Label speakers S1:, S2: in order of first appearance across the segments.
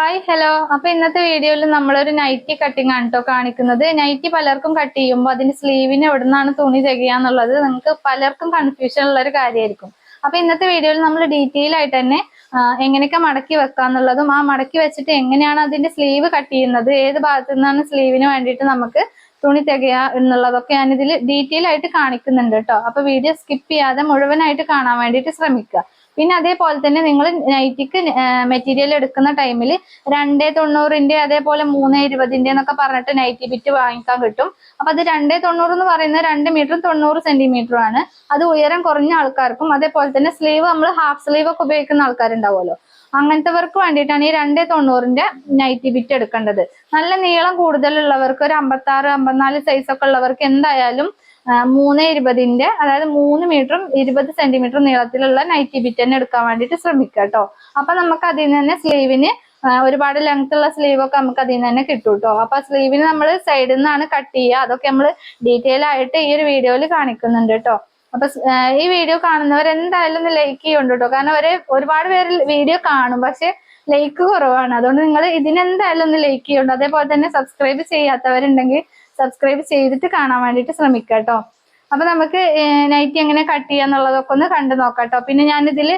S1: Hi hello അപ്പൊ ഇന്നത്തെ വീഡിയോയിൽ നമ്മളൊരു നൈറ്റി കട്ടിങ് ആണ് കേട്ടോ കാണിക്കുന്നത്. നൈറ്റി പലർക്കും കട്ട് ചെയ്യുമ്പോൾ അതിന്റെ സ്ലീവിന് എവിടെ നിന്നാണ് തുണി തികയാന്നുള്ളത് നിങ്ങൾക്ക് പലർക്കും കൺഫ്യൂഷൻ ഉള്ള ഒരു കാര്യമായിരിക്കും. അപ്പൊ ഇന്നത്തെ വീഡിയോയിൽ നമ്മൾ ഡീറ്റെയിൽ ആയിട്ട് തന്നെ എങ്ങനെയൊക്കെ മടക്കി വെക്കാന്നുള്ളതും ആ മടക്കി വെച്ചിട്ട് എങ്ങനെയാണ് അതിന്റെ സ്ലീവ് കട്ട് ചെയ്യുന്നത് ഏത് ഭാഗത്തു നിന്നാണ് സ്ലീവിന് വേണ്ടിയിട്ട് നമുക്ക് തുണി തികയുക എന്നുള്ളതൊക്കെ ഞാനിതിൽ ഡീറ്റെയിൽ ആയിട്ട് കാണിക്കുന്നുണ്ട് കേട്ടോ അപ്പൊ വീഡിയോ സ്കിപ്പ് ചെയ്യാതെ മുഴുവനായിട്ട് കാണാൻ വേണ്ടിയിട്ട് ശ്രമിക്കുക. പിന്നെ അതേപോലെ തന്നെ നിങ്ങൾ നൈറ്റിക്ക് മെറ്റീരിയൽ എടുക്കുന്ന ടൈമിൽ രണ്ടേ തൊണ്ണൂറിന്റെ അതേപോലെ മൂന്ന് ഇരുപതിന്റെ എന്നൊക്കെ പറഞ്ഞിട്ട് നൈറ്റി ബിറ്റ് വാങ്ങിക്കാൻ കിട്ടും. അപ്പൊ അത് രണ്ടേ തൊണ്ണൂറ് എന്ന് പറയുന്നത് രണ്ട് മീറ്ററും തൊണ്ണൂറ് സെന്റിമീറ്ററും ആണ്. അത് ഉയരം കുറഞ്ഞ ആൾക്കാർക്കും അതേപോലെ തന്നെ സ്ലീവ് നമ്മൾ ഹാഫ് സ്ലീവ് ഒക്കെ ഉപയോഗിക്കുന്ന ആൾക്കാരുണ്ടാവുമല്ലോ. അങ്ങനത്തെവർക്ക് വേണ്ടിയിട്ടാണ് ഈ രണ്ടേ തൊണ്ണൂറിന്റെ നൈറ്റി ബിറ്റ് എടുക്കേണ്ടത്. നല്ല നീളം കൂടുതലുള്ളവർക്ക് ഒരു അമ്പത്താറ് അമ്പത്തിനാല് സൈസ് ഒക്കെ ഉള്ളവർക്ക് എന്തായാലും മൂന്ന് ഇരുപതിന്റെ അതായത് മൂന്ന് മീറ്ററും ഇരുപത് സെന്റിമീറ്റർ നീളത്തിലുള്ള നൈറ്റി ബിറ്റ് തന്നെ എടുക്കാൻ വേണ്ടിയിട്ട് ശ്രമിക്കുക കേട്ടോ അപ്പൊ നമുക്ക് അതിൽ നിന്ന് തന്നെ സ്ലീവിന് ഒരുപാട് ലെങ്ത് ഉള്ള സ്ലീവ് ഒക്കെ നമുക്ക് അതിൽ നിന്ന് തന്നെ കിട്ടും കേട്ടോ അപ്പൊ സ്ലീവിന് നമ്മൾ സൈഡിൽ നിന്നാണ് കട്ട് ചെയ്യുക. അതൊക്കെ നമ്മൾ ഡീറ്റെയിൽ ആയിട്ട് ഈ ഒരു വീഡിയോയിൽ കാണിക്കുന്നുണ്ട് കേട്ടോ അപ്പൊ ഈ വീഡിയോ കാണുന്നവർ എന്തായാലും ഒന്ന് ലൈക്ക് ചെയ്യുന്നുണ്ട് കേട്ടോ കാരണം അവർ ഒരുപാട് പേര് വീഡിയോ കാണും പക്ഷെ ലൈക്ക് കുറവാണ്. അതുകൊണ്ട് നിങ്ങൾ ഇതിനെന്തായാലും ഒന്ന് ലൈക്ക് ചെയ്യുന്നുണ്ട് അതേപോലെ തന്നെ സബ്സ്ക്രൈബ് ചെയ്യാത്തവരുണ്ടെങ്കിൽ സബ്സ്ക്രൈബ് ചെയ്തിട്ട് കാണാൻ വേണ്ടിട്ട് ശ്രമിക്കുക കേട്ടോ അപ്പൊ നമുക്ക് നൈറ്റ് എങ്ങനെ കട്ട് ചെയ്യാന്നുള്ളതൊക്കെ ഒന്ന് കണ്ടു നോക്കാട്ടോ കേട്ടോ പിന്നെ ഞാനിതിൽ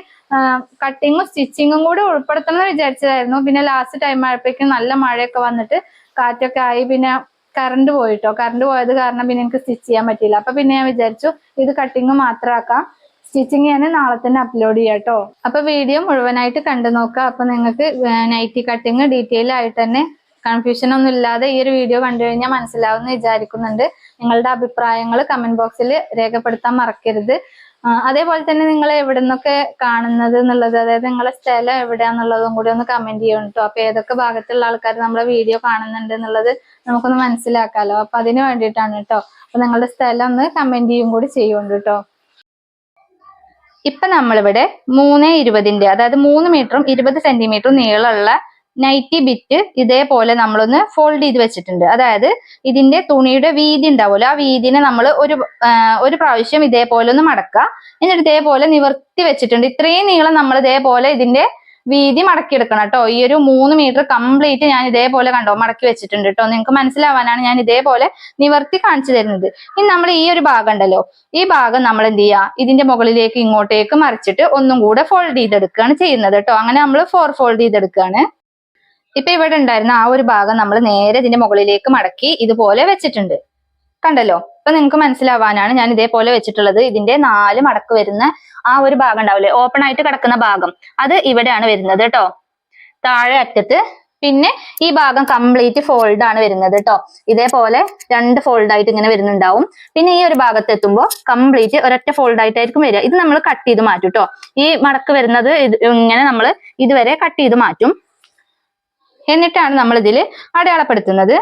S1: കട്ടിങ്ങും സ്റ്റിച്ചിങ്ങും കൂടി ഉൾപ്പെടുത്തണം എന്ന് വിചാരിച്ചതായിരുന്നു. പിന്നെ ലാസ്റ്റ് ടൈം ആയപ്പോഴേക്കും നല്ല മഴയൊക്കെ വന്നിട്ട് കാറ്റൊക്കെ ആയി. പിന്നെ കറണ്ട് പോയിട്ടോ കറണ്ട് പോയത് കാരണം പിന്നെ എനിക്ക് സ്റ്റിച്ച് ചെയ്യാൻ പറ്റിയില്ല. അപ്പൊ പിന്നെ ഞാൻ വിചാരിച്ചു ഇത് കട്ടിങ് മാത്രമാക്കാം സ്റ്റിച്ചിങ് ഞാൻ നാളെ തന്നെ അപ്ലോഡ് ചെയ്യാം കേട്ടോ അപ്പൊ വീഡിയോ മുഴുവനായിട്ട് കണ്ടു നോക്കാം. അപ്പൊ നിങ്ങൾക്ക് നൈറ്റി കട്ടിങ് ഡീറ്റെയിൽ ആയിട്ട് തന്നെ കൺഫ്യൂഷൻ ഒന്നും ഇല്ലാതെ ഈ ഒരു വീഡിയോ കണ്ടു കഴിഞ്ഞാൽ മനസ്സിലാവുമെന്ന് വിചാരിക്കുന്നുണ്ട്. നിങ്ങളുടെ അഭിപ്രായങ്ങൾ കമന്റ് ബോക്സിൽ രേഖപ്പെടുത്താൻ മറക്കരുത്. അതേപോലെ തന്നെ നിങ്ങൾ എവിടെ നിന്നൊക്കെ കാണുന്നത് എന്നുള്ളത് അതായത് നിങ്ങളുടെ സ്ഥലം എവിടെയാന്നുള്ളതും കൂടി ഒന്ന് കമന്റ് ചെയ്യണം കേട്ടോ അപ്പൊ ഏതൊക്കെ ഭാഗത്തുള്ള ആൾക്കാർ നമ്മളെ വീഡിയോ കാണുന്നുണ്ട് എന്നുള്ളത് നമുക്കൊന്ന് മനസ്സിലാക്കാലോ. അപ്പൊ അതിന് വേണ്ടിയിട്ടാണ് കേട്ടോ അപ്പൊ നിങ്ങളുടെ സ്ഥലം ഒന്ന് കമന്റ് ചെയ്യും കൂടി ചെയ്യുന്നുണ്ട് കേട്ടോ ഇപ്പൊ നമ്മളിവിടെ മൂന്ന് ഇരുപതിന്റെ അതായത് മൂന്ന് മീറ്ററും ഇരുപത് സെന്റിമീറ്ററും നീളമുള്ള നൈറ്റി ബിറ്റ് ഇതേപോലെ നമ്മളൊന്ന് ഫോൾഡ് ചെയ്ത് വെച്ചിട്ടുണ്ട്. അതായത് ഇതിന്റെ തുണിയുടെ വീതി ഉണ്ടാവുമല്ലോ. ആ വീതിനെ നമ്മൾ ഒരു ഒരു പ്രാവശ്യം ഇതേപോലെ ഒന്ന് മടക്കുക. എന്നിട്ട് ഇതേപോലെ നിവർത്തി വെച്ചിട്ടുണ്ട്. ഇത്രയും നീളം നമ്മൾ ഇതേപോലെ ഇതിന്റെ വീതി മടക്കിയെടുക്കണം കേട്ടോ. ഈ ഒരു മൂന്ന് മീറ്റർ കംപ്ലീറ്റ് ഞാൻ ഇതേപോലെ കണ്ടോ മടക്കി വെച്ചിട്ടുണ്ട് കേട്ടോ. നിങ്ങൾക്ക് മനസ്സിലാവാനാണ് ഞാൻ ഇതേപോലെ നിവർത്തി കാണിച്ചു തരുന്നത്. ഇനി നമ്മൾ ഈ ഒരു ഭാഗം ഉണ്ടല്ലോ. ഈ ഭാഗം നമ്മൾ എന്ത് ചെയ്യുക? ഇതിന്റെ മുകളിലേക്ക് ഇങ്ങോട്ടേക്ക് മറിച്ചിട്ട് ഒന്നും കൂടെ ഫോൾഡ് ചെയ്തെടുക്കുകയാണ് ചെയ്യുന്നത് കേട്ടോ. അങ്ങനെ നമ്മൾ ഫോർ ഫോൾഡ് ചെയ്തെടുക്കുകയാണ്. ഇപ്പൊ ഇവിടെ ഉണ്ടായിരുന്ന ആ ഒരു ഭാഗം നമ്മൾ നേരെ ഇതിന്റെ മുകളിലേക്ക് മടക്കി ഇതുപോലെ വെച്ചിട്ടുണ്ട്. കണ്ടല്ലോ? ഇപ്പൊ നിങ്ങൾക്ക് മനസ്സിലാവാനാണ് ഞാൻ ഇതേപോലെ വെച്ചിട്ടുള്ളത്. ഇതിന്റെ നാല് മടക്ക് വരുന്ന ആ ഒരു ഭാഗം ഉണ്ടാവില്ലേ? ഓപ്പൺ ആയിട്ട് കിടക്കുന്ന ഭാഗം. അത് ഇവിടെയാണ് വരുന്നത് കേട്ടോ താഴെ അറ്റത്ത് പിന്നെ ഈ ഭാഗം കംപ്ലീറ്റ് ഫോൾഡ് ആണ് വരുന്നത് കേട്ടോ ഇതേപോലെ രണ്ട് ഫോൾഡ് ആയിട്ട് ഇങ്ങനെ വരുന്നുണ്ടാവും. പിന്നെ ഈ ഒരു ഭാഗത്ത് എത്തുമ്പോൾ കംപ്ലീറ്റ് ഒരൊറ്റ ഫോൾഡ് ആയിട്ടായിരിക്കും വരിക. ഇത് നമ്മൾ കട്ട് ചെയ്ത് മാറ്റും കേട്ടോ ഈ മടക്ക് വരുന്നത് ഇങ്ങനെ നമ്മൾ ഇതുവരെ കട്ട് ചെയ്ത് മാറ്റും. എന്നിട്ടാണ് നമ്മൾ ഇതിൽ അടയാളപ്പെടുത്തുന്നത്.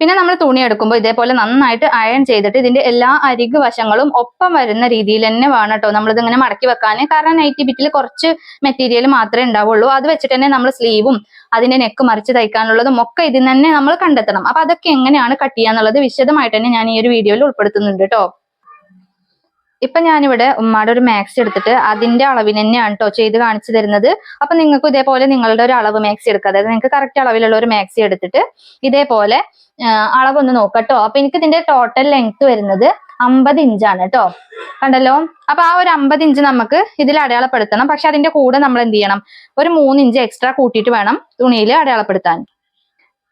S1: പിന്നെ നമ്മൾ തുണി എടുക്കുമ്പോൾ ഇതേപോലെ നന്നായിട്ട് അയൺ ചെയ്തിട്ട് ഇതിന്റെ എല്ലാ അരികു വശങ്ങളും ഒപ്പം വരുന്ന രീതിയിൽ തന്നെ വേണം കേട്ടോ നമ്മളിത് ഇങ്ങനെ മടക്കി വെക്കാൻ കാരണം നൈറ്റി ബിറ്റിൽ കുറച്ച് മെറ്റീരിയൽ മാത്രമേ ഉണ്ടാവുള്ളൂ. അത് വെച്ചിട്ട് തന്നെ നമ്മൾ സ്ലീവും അതിന്റെ നെക്ക് മറിച്ച് തയ്ക്കാനുള്ളതും ഒക്കെ ഇതിൽ തന്നെ നമ്മൾ കണ്ടെത്തണം. അപ്പൊ അതൊക്കെ എങ്ങനെയാണ് കട്ട് ചെയ്യാന്നുള്ളത് വിശദമായിട്ട് തന്നെ ഞാൻ ഈ ഒരു വീഡിയോയിൽ ഉൾപ്പെടുത്തുന്നുണ്ട് കേട്ടോ ഇപ്പൊ ഞാനിവിടെ ഉമ്മാടെ ഒരു മാക്സി എടുത്തിട്ട് അതിന്റെ അളവിന് തന്നെയാണ് കേട്ടോ ചെയ്ത് കാണിച്ചു തരുന്നത്. അപ്പൊ നിങ്ങൾക്ക് ഇതേപോലെ നിങ്ങളുടെ ഒരു അളവ് മാക്സി എടുക്കുക അതായത് നിങ്ങൾക്ക് കറക്റ്റ് അളവിലുള്ള ഒരു മാക്സി എടുത്തിട്ട് ഇതേപോലെ അളവൊന്ന് നോക്കട്ടോ അപ്പൊ എനിക്ക് ഇതിന്റെ ടോട്ടൽ ലെങ്ത് വരുന്നത് അമ്പത് ഇഞ്ചാണ് കേട്ടോ കണ്ടല്ലോ? അപ്പൊ ആ ഒരു അമ്പത് ഇഞ്ച് നമുക്ക് ഇതിൽ അടയാളപ്പെടുത്തണം. പക്ഷെ അതിന്റെ കൂടെ നമ്മൾ എന്ത് ചെയ്യണം? ഒരു മൂന്ന് ഇഞ്ച് എക്സ്ട്രാ കൂട്ടിയിട്ട് വേണം തുണിയിൽ അടയാളപ്പെടുത്താൻ.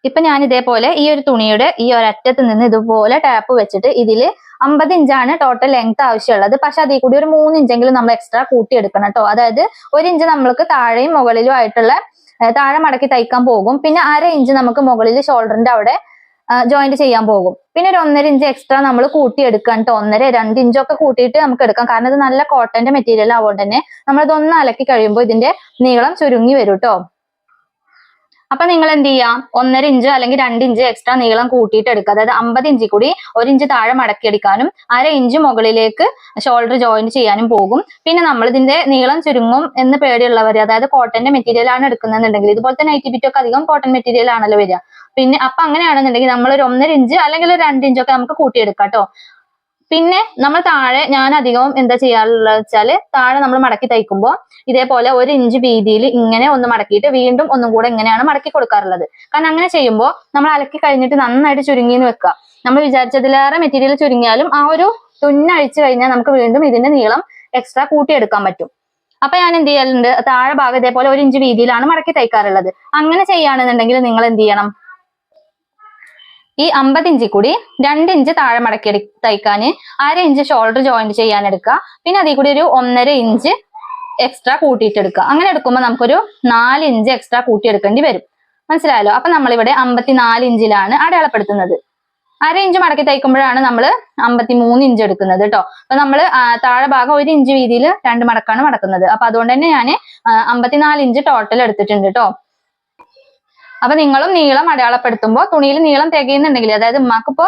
S1: ഇപ്പൊ ഞാൻ ഇതേപോലെ ഈ ഒരു തുണിയുടെ ഈ ഒരറ്റത്ത് നിന്ന് ഇതുപോലെ ടാപ്പ് വെച്ചിട്ട് ഇതിൽ അമ്പത് ഇഞ്ചാണ് ടോട്ടൽ ലെങ്ത് ആവശ്യമുള്ളത്. പക്ഷെ അതിൽ കൂടി ഒരു മൂന്ന് ഇഞ്ചെങ്കിലും നമ്മൾ എക്സ്ട്രാ കൂട്ടിയെടുക്കണം കേട്ടോ അതായത് ഒരു ഇഞ്ച് നമ്മൾക്ക് താഴെയും മുകളിലും ആയിട്ടുള്ള താഴെ മടക്കി തയ്ക്കാൻ പോകും. പിന്നെ അര ഇഞ്ച് നമുക്ക് മുകളിൽ ഷോൾഡറിന്റെ അവിടെ ജോയിന്റ് ചെയ്യാൻ പോകും. പിന്നെ ഒരു ഒന്നര ഇഞ്ച് എക്സ്ട്രാ നമ്മൾ കൂട്ടി എടുക്കാൻ കേട്ടോ ഒന്നര രണ്ട് ഇഞ്ചൊക്കെ കൂട്ടിയിട്ട് നമുക്ക് എടുക്കാം. കാരണം ഇത് നല്ല കോട്ടന്റെ മെറ്റീരിയൽ ആവുകൊണ്ട് തന്നെ നമ്മളിതൊന്ന് അലക്കി കഴിയുമ്പോൾ ഇതിന്റെ നീളം ചുരുങ്ങി വരും കേട്ടോ അപ്പൊ നിങ്ങൾ എന്ത് ചെയ്യാം? ഒന്നര ഇഞ്ച് അല്ലെങ്കിൽ രണ്ട് ഇഞ്ച് എക്സ്ട്രാ നീളം കൂട്ടിയിട്ട് എടുക്കുക. അതായത് അമ്പത് ഇഞ്ച് കൂടി ഒരു ഇഞ്ച് താഴെ മടക്കി മടക്കിയെടുക്കാനും അര ഇഞ്ച് മുകളിലേക്ക് ഷോൾഡർ ജോയിന്റ് ചെയ്യാനും പോകും. പിന്നെ നമ്മൾ ഇതിന്റെ നീളം ചുരുങ്ങും എന്ന് പേടിയുള്ളവർ അതായത് കോട്ടന്റെ മെറ്റീരിയൽ ആണ് എടുക്കുന്നതെന്നുണ്ടെങ്കിൽ ഇതുപോലത്തെ നൈറ്റി ബിറ്റ് ഒക്കെ അധികം കോട്ടൺ മെറ്റീരിയൽ ആണല്ലോ വരിക. പിന്നെ അപ്പൊ അങ്ങനെയാണെന്നുണ്ടെങ്കിൽ നമ്മൾ ഒരു ഒന്നര ഇഞ്ച് അല്ലെങ്കിൽ ഒരു രണ്ട് ഇഞ്ചൊക്കെ നമുക്ക് കൂട്ടിയെടുക്കാം കേട്ടോ. പിന്നെ നമ്മൾ താഴെ ഞാൻ അധികവും എന്താ ചെയ്യാറുള്ളത് വെച്ചാൽ താഴെ നമ്മൾ മടക്കി തയ്ക്കുമ്പോൾ ഇതേപോലെ ഒരു ഇഞ്ച് വീതിയിൽ ഇങ്ങനെ ഒന്ന് മടക്കിയിട്ട് വീണ്ടും ഒന്നും കൂടെ ഇങ്ങനെയാണ് മടക്കി കൊടുക്കാറുള്ളത്. കാരണം അങ്ങനെ ചെയ്യുമ്പോൾ നമ്മൾ അലക്കി കഴിഞ്ഞിട്ട് നന്നായിട്ട് ചുരുങ്ങിന്ന് വെക്കുക. നമ്മൾ വിചാരിച്ചതിലേറെ മെറ്റീരിയൽ ചുരുങ്ങിയാലും ആ ഒരു തുന്നഴിച്ചു കഴിഞ്ഞാൽ നമുക്ക് വീണ്ടും ഇതിന്റെ നീളം എക്സ്ട്രാ കൂട്ടിയെടുക്കാൻ പറ്റും. അപ്പൊ ഞാൻ എന്ത് ചെയ്യാറുണ്ട്? താഴെ ഭാഗം ഇതേപോലെ ഒരു ഇഞ്ച് വീതിയിലാണ് മടക്കി തയ്ക്കാറുള്ളത്. അങ്ങനെ ചെയ്യുകയാണെന്നുണ്ടെങ്കിൽ നിങ്ങൾ എന്ത് ചെയ്യണം? ഈ അമ്പത് ഇഞ്ചിൽ കൂടി രണ്ട് ഇഞ്ച് താഴെ മടക്കി തയ്ക്കാന് അര ഇഞ്ച് ഷോൾഡർ ജോയിന്റ് ചെയ്യാൻ എടുക്കുക. പിന്നെ അതിൽ കൂടി ഒരു ഒന്നര ഇഞ്ച് എക്സ്ട്രാ കൂട്ടിയിട്ട് എടുക്കുക. അങ്ങനെ എടുക്കുമ്പോൾ നമുക്കൊരു നാല് ഇഞ്ച് എക്സ്ട്രാ കൂട്ടിയെടുക്കേണ്ടി വരും. മനസ്സിലായല്ലോ? അപ്പൊ നമ്മളിവിടെ അമ്പത്തിനാല് ഇഞ്ചിലാണ് അടയാളപ്പെടുത്തുന്നത്. അര ഇഞ്ച് മടക്കി തയ്ക്കുമ്പോഴാണ് നമ്മൾ അമ്പത്തി മൂന്ന് ഇഞ്ച് എടുക്കുന്നത് കേട്ടോ അപ്പൊ നമ്മൾ താഴെ ഭാഗം ഒരു ഇഞ്ച് വീതിയിൽ രണ്ട് മടക്കാണ് മടക്കുന്നത്. അപ്പൊ അതുകൊണ്ട് തന്നെ ഞാൻ അമ്പത്തിനാല് ഇഞ്ച് ടോട്ടൽ എടുത്തിട്ടുണ്ട് കേട്ടോ അപ്പൊ നിങ്ങളും നീളം അടയാളപ്പെടുത്തുമ്പോൾ തുണിയിൽ നീളം തികയുന്നുണ്ടെങ്കിൽ അതായത് ഉമ്മാക്കിപ്പോ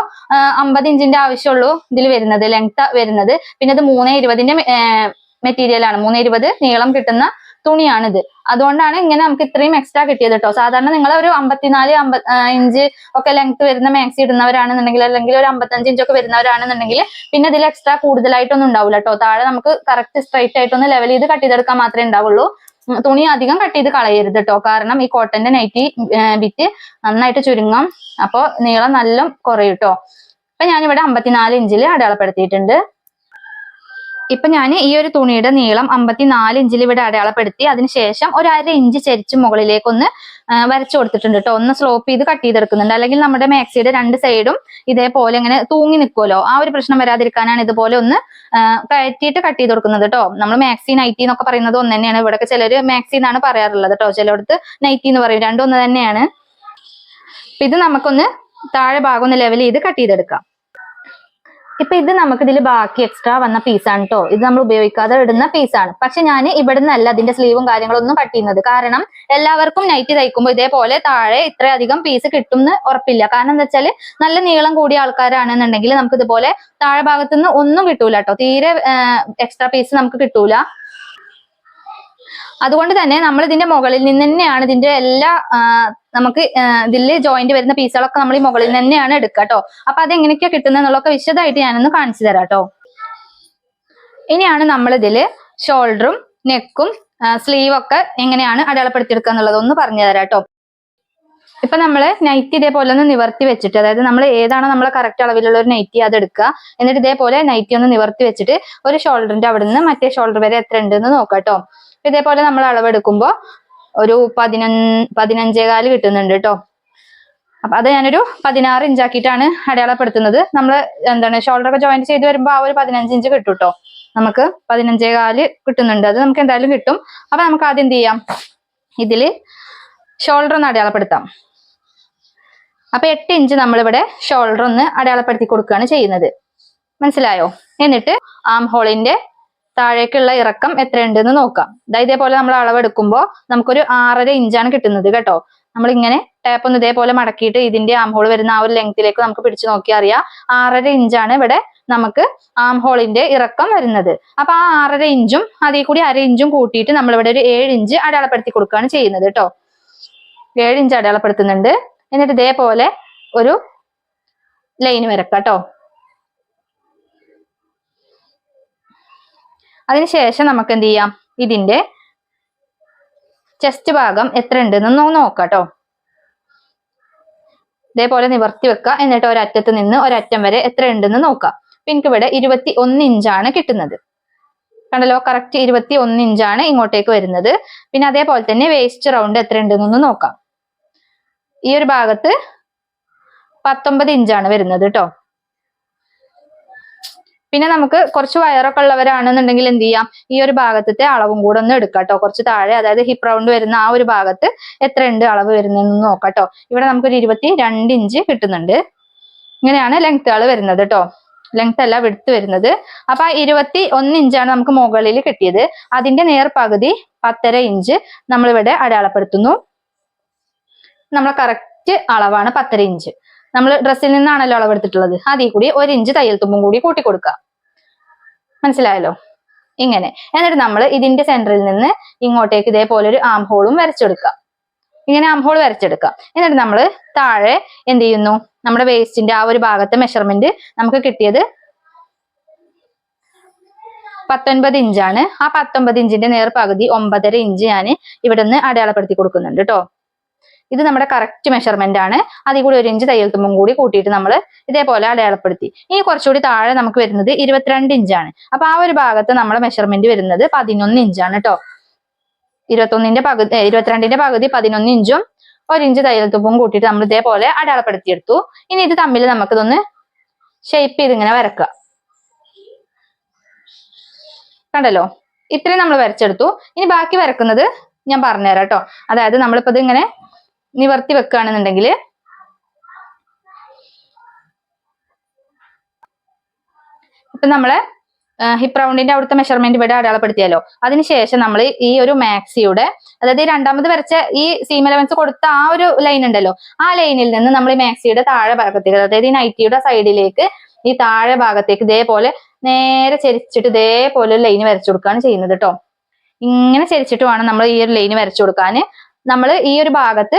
S1: അമ്പത് ഇഞ്ചിന്റെ ആവശ്യമുള്ളൂ ഇതിൽ വരുന്നത് ലെങ്ത് വരുന്നത്. പിന്നെ അത് മൂന്ന് ഇരുപതിന്റെ മെറ്റീരിയൽ ആണ്. മൂന്ന് ഇരുപത് നീളം കിട്ടുന്ന തുണിയാണിത്. അതുകൊണ്ടാണ് ഇങ്ങനെ നമുക്ക് ഇത്രയും എക്സ്ട്രാ കിട്ടിയത് കേട്ടോ സാധാരണ നിങ്ങൾ ഒരു അമ്പത്തിനാല് അമ്പത് ഇഞ്ച് ഒക്കെ ലെങ്ത് വരുന്ന മാക്സി ഇടുന്നവരാണെന്നുണ്ടെങ്കിൽ അല്ലെങ്കിൽ ഒരു അമ്പത്തഞ്ച് ഇഞ്ചൊക്കെ വരുന്നവരാണെന്നുണ്ടെങ്കിൽ പിന്നെ ഇതിൽ എക്സ്ട്രാ കൂടുതലായിട്ടൊന്നും ഉണ്ടാവില്ല കേട്ടോ താഴെ നമുക്ക് കറക്റ്റ് സ്ട്രൈറ്റ് ആയിട്ടൊന്ന് ലെവൽ ചെയ്ത് കട്ട് ചെയ്തെടുക്കാൻ മാത്രമേ ഉണ്ടാവുള്ളൂ. തുണി അധികം കട്ട് ചെയ്ത് കളയരുത് കേട്ടോ കാരണം ഈ കോട്ടന്റെ നൈറ്റി ബിറ്റ് നന്നായിട്ട് ചുരുങ്ങും. അപ്പോൾ നീളം നല്ല കുറയും കേട്ടോ അപ്പൊ ഞാനിവിടെ അമ്പത്തിനാല് ഇഞ്ചിൽ അടയാളപ്പെടുത്തിയിട്ടുണ്ട്. ഇപ്പൊ ഞാൻ ഈ ഒരു തുണിയുടെ നീളം അമ്പത്തിനാല് ഇഞ്ചിൽ ഇവിടെ അടയാളപ്പെടുത്തി അതിനുശേഷം ഒരു അര ഇഞ്ച് ചരിച്ച് മുകളിലേക്കൊന്ന് ഒന്ന് വരച്ചു കൊടുത്തിട്ടുണ്ട് കേട്ടോ ഒന്ന് സ്ലോപ്പ് ചെയ്ത് കട്ട് ചെയ്തെടുക്കുന്നുണ്ട്. അല്ലെങ്കിൽ നമ്മുടെ മാക്സിയുടെ രണ്ട് സൈഡും ഇതേപോലെ ഇങ്ങനെ തൂങ്ങി നിൽക്കുമല്ലോ ആ ഒരു പ്രശ്നം വരാതിരിക്കാനാണ് ഇതുപോലെ ഒന്ന് കയറ്റിയിട്ട് കട്ട് ചെയ്ത് കൊടുക്കുന്നത് കേട്ടോ നമ്മൾ മാക്സി നൈറ്റി എന്നൊക്കെ പറയുന്നത് ഒന്ന് തന്നെയാണ്. ഇവിടെയൊക്കെ ചിലർ മാക്സി എന്നാണ് പറയാറുള്ളത് കേട്ടോ ചിലയിടത്ത് നൈറ്റി എന്ന് പറയും. രണ്ടും ഒന്ന് തന്നെയാണ്. ഇത് നമുക്കൊന്ന് താഴെ ഭാഗം ഒന്ന് ലെവൽ ചെയ്ത് കട്ട് ചെയ്തെടുക്കാം. ഇപ്പൊ ഇത് നമുക്ക് ഇതിൽ ബാക്കി എക്സ്ട്രാ വന്ന പീസാണ് കേട്ടോ ഇത് നമ്മൾ ഉപയോഗിക്കാതെ ഇടുന്ന പീസാണ് പക്ഷെ ഞാൻ ഇവിടെ നിന്നല്ല അതിന്റെ സ്ലീവും കാര്യങ്ങളും ഒന്നും ചെയ്യുന്നത് കാരണം എല്ലാവർക്കും നൈറ്റ് തയ്ക്കുമ്പോൾ ഇതേപോലെ താഴെ ഇത്രയധികം പീസ് കിട്ടും എന്ന് ഉറപ്പില്ല. കാരണം എന്താ വെച്ചാൽ നല്ല നീളം കൂടിയ ആൾക്കാരാണെന്നുണ്ടെങ്കിൽ നമുക്ക് ഇതുപോലെ താഴെ ഭാഗത്തു നിന്ന് ഒന്നും കിട്ടൂല കേട്ടോ തീരെ എക്സ്ട്രാ പീസ് നമുക്ക് കിട്ടൂല. അതുകൊണ്ട് തന്നെ നമ്മൾ ഇതിന്റെ മുകളിൽ നിന്ന് തന്നെയാണ് ഇതിന്റെ എല്ലാ നമുക്ക് ഇതിൽ ജോയിന്റ് വരുന്ന പീസുകളൊക്കെ നമ്മൾ ഈ മുകളിൽ തന്നെയാണ് എടുക്കുക കേട്ടോ അപ്പൊ അത് എങ്ങനെയൊക്കെയാ കിട്ടുന്നത് എന്നുള്ളതൊക്കെ വിശദമായിട്ട് ഞാനൊന്ന് കാണിച്ചു തരാം കേട്ടോ ഇനിയാണ് നമ്മൾ ഇതിൽ ഷോൾഡറും നെക്കും സ്ലീവ് ഒക്കെ എങ്ങനെയാണ് അടയാളപ്പെടുത്തിയെടുക്കുക എന്നുള്ളത് ഒന്ന് പറഞ്ഞു തരാം കേട്ടോ ഇപ്പൊ നമ്മൾ നൈറ്റി ഇതേപോലെ ഒന്ന് നിവർത്തി വെച്ചിട്ട് അതായത് നമ്മൾ ഏതാണോ നമ്മൾ കറക്റ്റ് അളവിലുള്ള ഒരു നൈറ്റി അത് എടുക്കുക. എന്നിട്ട് ഇതേപോലെ നൈറ്റി ഒന്ന് നിവർത്തി വെച്ചിട്ട് ഒരു ഷോൾഡറിന്റെ അവിടെ നിന്ന് മറ്റേ ഷോൾഡർ വരെ എത്ര ഉണ്ട് എന്ന് നോക്കാം കേട്ടോ ഇതേപോലെ നമ്മൾ അളവെടുക്കുമ്പോ ഒരു പതിനഞ്ച് പതിനഞ്ചേകാൽ കിട്ടുന്നുണ്ട് കേട്ടോ അപ്പൊ അത് ഞാനൊരു പതിനാറ് ഇഞ്ചാക്കിയിട്ടാണ് അടയാളപ്പെടുത്തുന്നത്. നമ്മൾ എന്താണ് ഷോൾഡർ ഒക്കെ ജോയിന്റ് ചെയ്ത് വരുമ്പോൾ ആ ഒരു പതിനഞ്ച് ഇഞ്ച് കിട്ടും കേട്ടോ നമുക്ക് പതിനഞ്ചേകാൽ കിട്ടുന്നുണ്ട്. അത് നമുക്ക് എന്തായാലും കിട്ടും. അപ്പൊ നമുക്ക് ആദ്യം എന്ത് ചെയ്യാം? ഇതിൽ ഷോൾഡർ ഒന്ന് അടയാളപ്പെടുത്താം. അപ്പൊ എട്ട് ഇഞ്ച് നമ്മളിവിടെ ഷോൾഡർ ഒന്ന് അടയാളപ്പെടുത്തി കൊടുക്കുകയാണ് ചെയ്യുന്നത്. മനസ്സിലായോ? എന്നിട്ട് ആം ഹോളിന്റെ താഴേക്കുള്ള ഇറക്കം എത്രയുണ്ടെന്ന് നോക്കാം. ദാ ഇതേപോലെ നമ്മൾ അളവെടുക്കുമ്പോൾ നമുക്കൊരു ആറര ഇഞ്ചാണ് കിട്ടുന്നത് കേട്ടോ. നമ്മൾ ഇങ്ങനെ ടാപ്പ് ഒന്ന് ഇതേപോലെ മടക്കിയിട്ട് ഇതിന്റെ ആം ഹോൾ വരുന്ന ആ ഒരു ലെങ്തിലേക്ക് നമുക്ക് പിടിച്ചു നോക്കി അറിയാം. ആറര ഇഞ്ചാണ് ഇവിടെ നമുക്ക് ആം ഹോളിന്റെ ഇറക്കം വരുന്നത്. അപ്പൊ ആ ആറര ഇഞ്ചും അതിൽ കൂടി അര ഇഞ്ചും കൂട്ടിയിട്ട് നമ്മൾ ഇവിടെ ഒരു ഏഴ് ഇഞ്ച് അടയാളപ്പെടുത്തി കൊടുക്കുകയാണ് ചെയ്യുന്നത് കേട്ടോ. ഏഴ് ഇഞ്ച് അടയാളപ്പെടുത്തുന്നുണ്ട്. എന്നിട്ട് ഇതേപോലെ ഒരു ലൈൻ വരക്കാം കേട്ടോ. അതിനുശേഷം നമുക്ക് എന്ത് ചെയ്യാം? ഇതിന്റെ ചെസ്റ്റ് ഭാഗം എത്ര ഉണ്ടെന്ന് നോക്കാം കേട്ടോ ഇതേപോലെ നിവർത്തി വെക്കുക. എന്നിട്ട് ഒരറ്റത്ത് നിന്ന് ഒരറ്റം വരെ എത്ര ഉണ്ടെന്ന് നോക്കാം. അപ്പൊ എനിക്ക് ഇവിടെ ഇരുപത്തി ഒന്ന് ഇഞ്ചാണ് കിട്ടുന്നത്. കണ്ടല്ലോ? കറക്റ്റ് ഇരുപത്തി ഒന്ന് ഇഞ്ചാണ് ഇങ്ങോട്ടേക്ക് വരുന്നത്. പിന്നെ അതേപോലെ തന്നെ വേസ്റ്റ് റൗണ്ട് എത്ര ഉണ്ടെന്നൊന്ന് നോക്കാം. ഈ ഒരു ഭാഗത്ത് പത്തൊമ്പത് ഇഞ്ചാണ് വരുന്നത് കേട്ടോ പിന്നെ നമുക്ക് കുറച്ച് വയറൊക്കെ ഉള്ളവരാണെന്നുണ്ടെങ്കിൽ എന്ത് ചെയ്യാം? ഈ ഒരു ഭാഗത്തെ അളവും കൂടെ ഒന്ന് എടുക്കാം കേട്ടോ കുറച്ച് താഴെ അതായത് ഹിപ്പ് റൗണ്ട് വരുന്ന ആ ഒരു ഭാഗത്ത് എത്ര ഉണ്ട് അളവ് വരുന്നതെന്ന് നോക്കാം കേട്ടോ ഇവിടെ നമുക്കൊരു ഇരുപത്തി രണ്ട് ഇഞ്ച് കിട്ടുന്നുണ്ട്. ഇങ്ങനെയാണ് ലെങ്ത്തുകൾ വരുന്നത് കേട്ടോ ലെങ്ത് അല്ല വിടുത്ത് വരുന്നത്. അപ്പൊ ആ ഇരുപത്തി ഒന്ന് ഇഞ്ചാണ് നമുക്ക് മുകളിൽ കിട്ടിയത്. അതിന്റെ നേർപകുതി പത്തര ഇഞ്ച് നമ്മളിവിടെ അടയാളപ്പെടുത്തുന്നു. നമ്മളെ കറക്റ്റ് അളവാണ് പത്തര ഇഞ്ച് നമ്മൾ ഡ്രസ്സിൽ നിന്നാണല്ലോ അളവെടുത്തിട്ടുള്ളത്. അതിൽ കൂടി ഒരു ഇഞ്ച് തയ്യൽ തുമ്പും കൂടി കൂട്ടി കൊടുക്കുക. മനസ്സിലായല്ലോ? ഇങ്ങനെ. എന്നിട്ട് നമ്മൾ ഇതിന്റെ സെന്ററിൽ നിന്ന് ഇങ്ങോട്ടേക്ക് ഇതേപോലെ ഒരു ആം ഹോളും വരച്ചെടുക്കുക. ഇങ്ങനെ ആം ഹോൾ വരച്ചെടുക്കുക. എന്നിട്ട് നമ്മൾ താഴെ എന്ത് ചെയ്യുന്നു? നമ്മുടെ വേസ്റ്റിന്റെ ആ ഒരു ഭാഗത്തെ മെഷർമെന്റ് നമുക്ക് കിട്ടിയത് പത്തൊൻപത് ഇഞ്ചാണ്. ആ പത്തൊമ്പത് ഇഞ്ചിന്റെ നേർപകുതി ഒമ്പതര ഇഞ്ച് ഞാൻ ഇവിടെ നിന്ന് അടയാളപ്പെടുത്തി കൊടുക്കുന്നുണ്ട് കേട്ടോ ഇത് നമ്മുടെ കറക്റ്റ് മെഷർമെന്റ് ആണ്. അതിൽ കൂടി ഒരു ഇഞ്ച് തയ്യൽ തുമ്പും കൂടി കൂട്ടിയിട്ട് നമ്മൾ ഇതേപോലെ അടയാളപ്പെടുത്തി. ഇനി കുറച്ചുകൂടി താഴെ നമുക്ക് വരുന്നത് ഇരുപത്തിരണ്ട് ഇഞ്ചാണ്. അപ്പൊ ആ ഒരു ഭാഗത്ത് നമ്മുടെ മെഷർമെന്റ് വരുന്നത് പതിനൊന്ന് ഇഞ്ചാണ് കേട്ടോ ഇരുപത്തൊന്നിന്റെ പകുതി ഇരുപത്തിരണ്ടിന്റെ പകുതി പതിനൊന്ന് ഇഞ്ചും ഒരു ഇഞ്ച് തയ്യൽ തുമ്പും കൂട്ടിയിട്ട് നമ്മൾ ഇതേപോലെ അടയാളപ്പെടുത്തിയെടുത്തു. ഇനി ഇത് തമ്മിൽ നമുക്കിതൊന്ന് ഷേപ്പ് ചെയ്ത് ഇങ്ങനെ വരക്കുക കണ്ടല്ലോ? ഇത്രയും നമ്മൾ വരച്ചെടുത്തു. ഇനി ബാക്കി വരക്കുന്നത് ഞാൻ പറഞ്ഞുതരാം കേട്ടോ അതായത് നമ്മളിപ്പോ ഇത് ഇങ്ങനെ നിവർത്തി വെക്കുകയാണെന്നുണ്ടെങ്കിൽ ഇപ്പൊ നമ്മളെ ഹിപ്പ് റൗണ്ടിന്റെ അവിടുത്തെ മെഷർമെന്റ് ഇവിടെ അടയാളപ്പെടുത്തിയാലോ. അതിനുശേഷം നമ്മൾ ഈ ഒരു മാക്സിയുടെ അതായത് ഈ രണ്ടാമത് വരച്ച ഈ സീം എലവൻസ് കൊടുത്ത ആ ഒരു ലൈൻ ഉണ്ടല്ലോ ആ ലൈനിൽ നിന്ന് നമ്മൾ ഈ മാക്സിയുടെ താഴെ ഭാഗത്തേക്ക് അതായത് ഈ നൈറ്റിയുടെ സൈഡിലേക്ക് ഈ താഴെ ഭാഗത്തേക്ക് ഇതേപോലെ നേരെ ചരിച്ചിട്ട് ഇതേപോലെ ഒരു ലൈൻ വരച്ചു കൊടുക്കുകയാണ് ചെയ്യുന്നത് കേട്ടോ ഇങ്ങനെ ചരിച്ചിട്ട് വേണം നമ്മൾ ഈ ഒരു ലൈൻ വരച്ചു കൊടുക്കാൻ. നമ്മൾ ഈ ഒരു ഭാഗത്ത്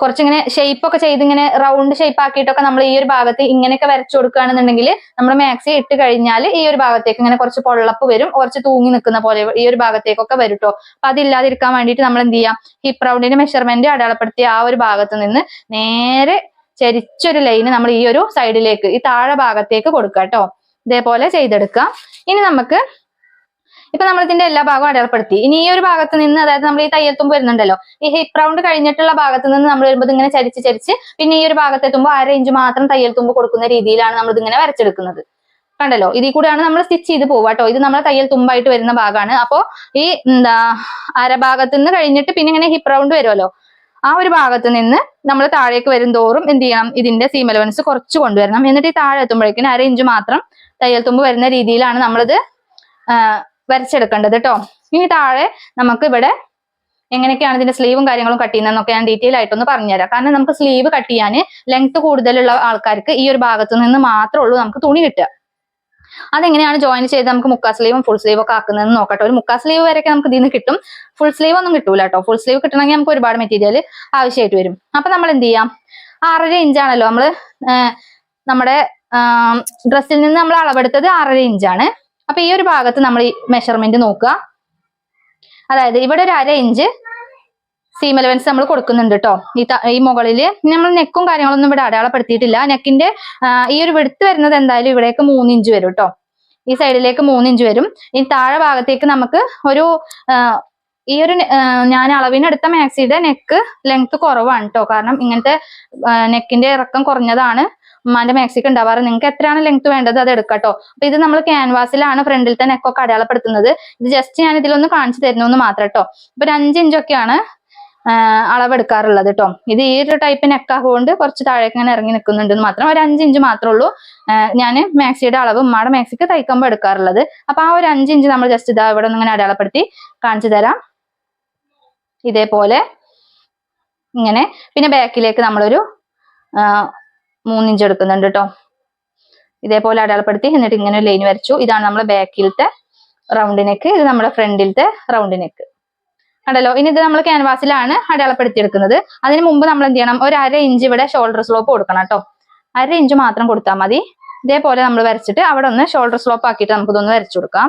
S1: കുറച്ചിങ്ങനെ ഷേപ്പ് ഒക്കെ ചെയ്ത് ഇങ്ങനെ റൗണ്ട് ഷേപ്പ് ആക്കിയിട്ടൊക്കെ നമ്മൾ ഈ ഒരു ഭാഗത്ത് ഇങ്ങനെയൊക്കെ വരച്ചു കൊടുക്കുകയാണെന്നുണ്ടെങ്കിൽ നമ്മൾ മാക്സി ഇട്ട് കഴിഞ്ഞാൽ ഈ ഒരു ഭാഗത്തേക്ക് ഇങ്ങനെ കുറച്ച് പൊള്ളപ്പ് വരും കുറച്ച് തൂങ്ങി നിൽക്കുന്ന പോലെ ഈ ഒരു ഭാഗത്തേക്കൊക്കെ വരും കേട്ടോ അപ്പൊ അതില്ലാതിരിക്കാൻ വേണ്ടിയിട്ട് നമ്മൾ എന്ത് ചെയ്യാം? ഹിപ്പ് റൗണ്ടിന്റെ മെഷർമെന്റ് അടയാളപ്പെടുത്തിയ ആ ഒരു ഭാഗത്ത് നിന്ന് നേരെ ചരിച്ചൊരു ലൈന് നമ്മൾ ഈ ഒരു സൈഡിലേക്ക് ഈ താഴെ ഭാഗത്തേക്ക് കൊടുക്കുക കേട്ടോ ഇതേപോലെ ചെയ്തെടുക്കാം. ഇനി നമുക്ക് ഇപ്പൊ നമ്മൾ ഇതിന്റെ എല്ലാ ഭാഗവും അടയാളപ്പെടുത്തി. ഇനി ഈ ഒരു ഭാഗത്ത് നിന്ന് അതായത് നമ്മൾ ഈ തയ്യൽ തുമ്പ് വരുന്നുണ്ടല്ലോ ഈ ഹിപ്പ് റൗണ്ട് കഴിഞ്ഞിട്ടുള്ള ഭാഗത്ത് നിന്ന് നമ്മൾ വരുമ്പോൾ ഇങ്ങനെ ചരിച്ച് ചരിച്ച് പിന്നെ ഈ ഒരു ഭാഗത്ത് എത്തുമ്പോൾ അര ഇഞ്ച് മാത്രം തയ്യൽ തുമ്പ് കൊടുക്കുന്ന രീതിയിലാണ് നമ്മൾ ഇതിങ്ങനെ വരച്ചെടുക്കുന്നത്. കണ്ടല്ലോ? ഇതിൽ കൂടെയാണ് നമ്മൾ സ്റ്റിച്ച് ചെയ്ത് പോവുക കേട്ടോ. ഇത് നമ്മളെ തയ്യൽ തുമ്പായിട്ട് വരുന്ന ഭാഗമാണ്. അപ്പോ ഈ എന്താ അരഭാഗത്ത് നിന്ന് കഴിഞ്ഞിട്ട് പിന്നെ ഇങ്ങനെ ഹിപ്പ് റൗണ്ട് വരുമല്ലോ. ആ ഒരു ഭാഗത്ത് നിന്ന് നമ്മൾ താഴേക്ക് വരും തോറും എന്ത് ചെയ്യണം? ഇതിന്റെ സീം എലവൻസ് കുറച്ച് കൊണ്ടുവരണം. എന്നിട്ട് ഈ താഴെ എത്തുമ്പോഴേക്കും അര ഇഞ്ച് മാത്രം തയ്യൽ തുമ്പ് വരുന്ന രീതിയിലാണ് നമ്മളിത് വരച്ചെടുക്കേണ്ടത് കേട്ടോ ഇനി താഴെ നമുക്ക് ഇവിടെ എങ്ങനെയൊക്കെയാണ് ഇതിന്റെ സ്ലീവും കാര്യങ്ങളും കട്ട് ചെയ്യുന്നതെന്നൊക്കെ ഞാൻ ഡീറ്റെയിൽ ആയിട്ടൊന്ന് പറഞ്ഞുതരാം. കാരണം നമുക്ക് സ്ലീവ് കട്ട് ചെയ്യാൻ ലെങ്ത് കൂടുതലുള്ള ആൾക്കാർക്ക് ഈ ഒരു ഭാഗത്ത് നിന്ന് മാത്രമേ ഉള്ളൂ നമുക്ക് തുണി കിട്ടുക. അതെങ്ങനെയാണ് ജോയിൻ ചെയ്ത് നമുക്ക് മുക്കാ സ്ലീവും ഫുൾ സ്ലീവും ഒക്കെ ആക്കുന്നതെന്ന് നോക്കട്ടെ ഒരു മുക്കാ സ്ലീവ് വരെയൊക്കെ നമുക്ക് ഇതിൽ നിന്ന് കിട്ടും. ഫുൾ സ്ലീവ് ഒന്നും കിട്ടൂല കേട്ടോ ഫുൾ സ്ലീവ് കിട്ടണമെങ്കിൽ നമുക്ക് ഒരുപാട് മെറ്റീരിയൽ ആവശ്യമായിട്ട് വരും. അപ്പൊ നമ്മൾ എന്ത് ചെയ്യാം? ആറര ഇഞ്ചാണല്ലോ നമ്മൾ നമ്മുടെ ഡ്രസ്സിൽ നിന്ന് നമ്മൾ അളവെടുത്തത് ആറര ഇഞ്ചാണ് അപ്പൊ ഈ ഒരു ഭാഗത്ത് നമ്മൾ ഈ മെഷർമെന്റ് നോക്കുക. അതായത് ഇവിടെ ഒരു അര ഇഞ്ച് സീം അലവൻസ് നമ്മൾ കൊടുക്കുന്നുണ്ട് കേട്ടോ ഈ ഈ മുകളിൽ. നമ്മൾ നെക്കും കാര്യങ്ങളൊന്നും ഇവിടെ അടയാളപ്പെടുത്തിയിട്ടില്ല. നെക്കിന്റെ ഈ ഒരു വെടുത്ത് വരുന്നത് എന്തായാലും ഇവിടേക്ക് മൂന്ന് ഇഞ്ച് വരും കേട്ടോ ഈ സൈഡിലേക്ക് മൂന്ന് ഇഞ്ച് വരും. ഈ താഴെ ഭാഗത്തേക്ക് നമുക്ക് ഒരു ഈ ഒരു ഞാൻ അളവിനെടുത്ത മാക്സിയുടെ നെക്ക് ലെങ്ത് കുറവാണ് കേട്ടോ കാരണം ഇങ്ങനത്തെ നെക്കിന്റെ ഇറക്കം കുറഞ്ഞതാണ്. ഉമ്മാന്റെ മാക്സിക്ക് ഉണ്ടാവാറ്. നിങ്ങൾക്ക് എത്രയാണ് ലെങ്ത് വേണ്ടത് അത് എടുക്കട്ടോ. കേട്ടോ അപ്പൊ ഇത് നമ്മൾ ക്യാൻവാസിലാണ് ഫ്രണ്ടിലത്തെ നെക്കൊക്കെ അടയാളപ്പെടുത്തുന്നത്. ഇത് ജസ്റ്റ് ഞാൻ ഇതിലൊന്ന് കാണിച്ചു തരുന്നു മാത്രം കേട്ടോ ഇപ്പൊ ഒരു അഞ്ച് ഇഞ്ചൊക്കെയാണ് അളവെടുക്കാറുള്ളത് കേട്ടോ ഇത് ഈ ഒരു ടൈപ്പ് നെക്കാകൊണ്ട് കുറച്ച് താഴേക്ക് ഇങ്ങനെ ഇറങ്ങി നിൽക്കുന്നുണ്ട് മാത്രം. ഒരു അഞ്ച് ഇഞ്ച് മാത്രമേ ഉള്ളൂ. ഞാൻ മാക്സിയുടെ അളവ് ഉമ്മയുടെ മാക്സിക്ക് തയ്ക്കുമ്പോൾ എടുക്കാറുള്ളത്. അപ്പൊ ആ ഒരു അഞ്ച് ഇഞ്ച് നമ്മൾ ജസ്റ്റ് ഇതാ ഇവിടെ ഇങ്ങനെ അടയാളപ്പെടുത്തി കാണിച്ചു തരാം. ഇതേപോലെ ഇങ്ങനെ. പിന്നെ ബാക്കിലേക്ക് നമ്മളൊരു മൂന്നിഞ്ച് എടുക്കുന്നുണ്ട് കേട്ടോ ഇതേപോലെ അടയാളപ്പെടുത്തി എന്നിട്ട് ഇങ്ങനെ ലൈൻ വരച്ചു. ഇതാണ് നമ്മുടെ ബാക്കിലത്തെ റൗണ്ട് നെക്ക് ഇത് നമ്മുടെ ഫ്രണ്ടിലത്തെ റൗണ്ട് നെക്ക് കണ്ടല്ലോ? ഇനി ഇത് നമ്മൾ ക്യാൻവാസിലാണ് അടയാളപ്പെടുത്തിയെടുക്കുന്നത്. അതിന് മുമ്പ് നമ്മൾ എന്ത് ചെയ്യണം? ഒരു അര ഇഞ്ച് ഇവിടെ ഷോൾഡർ സ്ലോപ്പ് കൊടുക്കണം കേട്ടോ അര ഇഞ്ച് മാത്രം കൊടുത്താൽ മതി. ഇതേപോലെ നമ്മൾ വരച്ചിട്ട് അവിടെ ഒന്ന് ഷോൾഡർ സ്ലോപ്പ് ആക്കിയിട്ട് നമുക്ക് ഇതൊന്ന് വരച്ചു കൊടുക്കാം.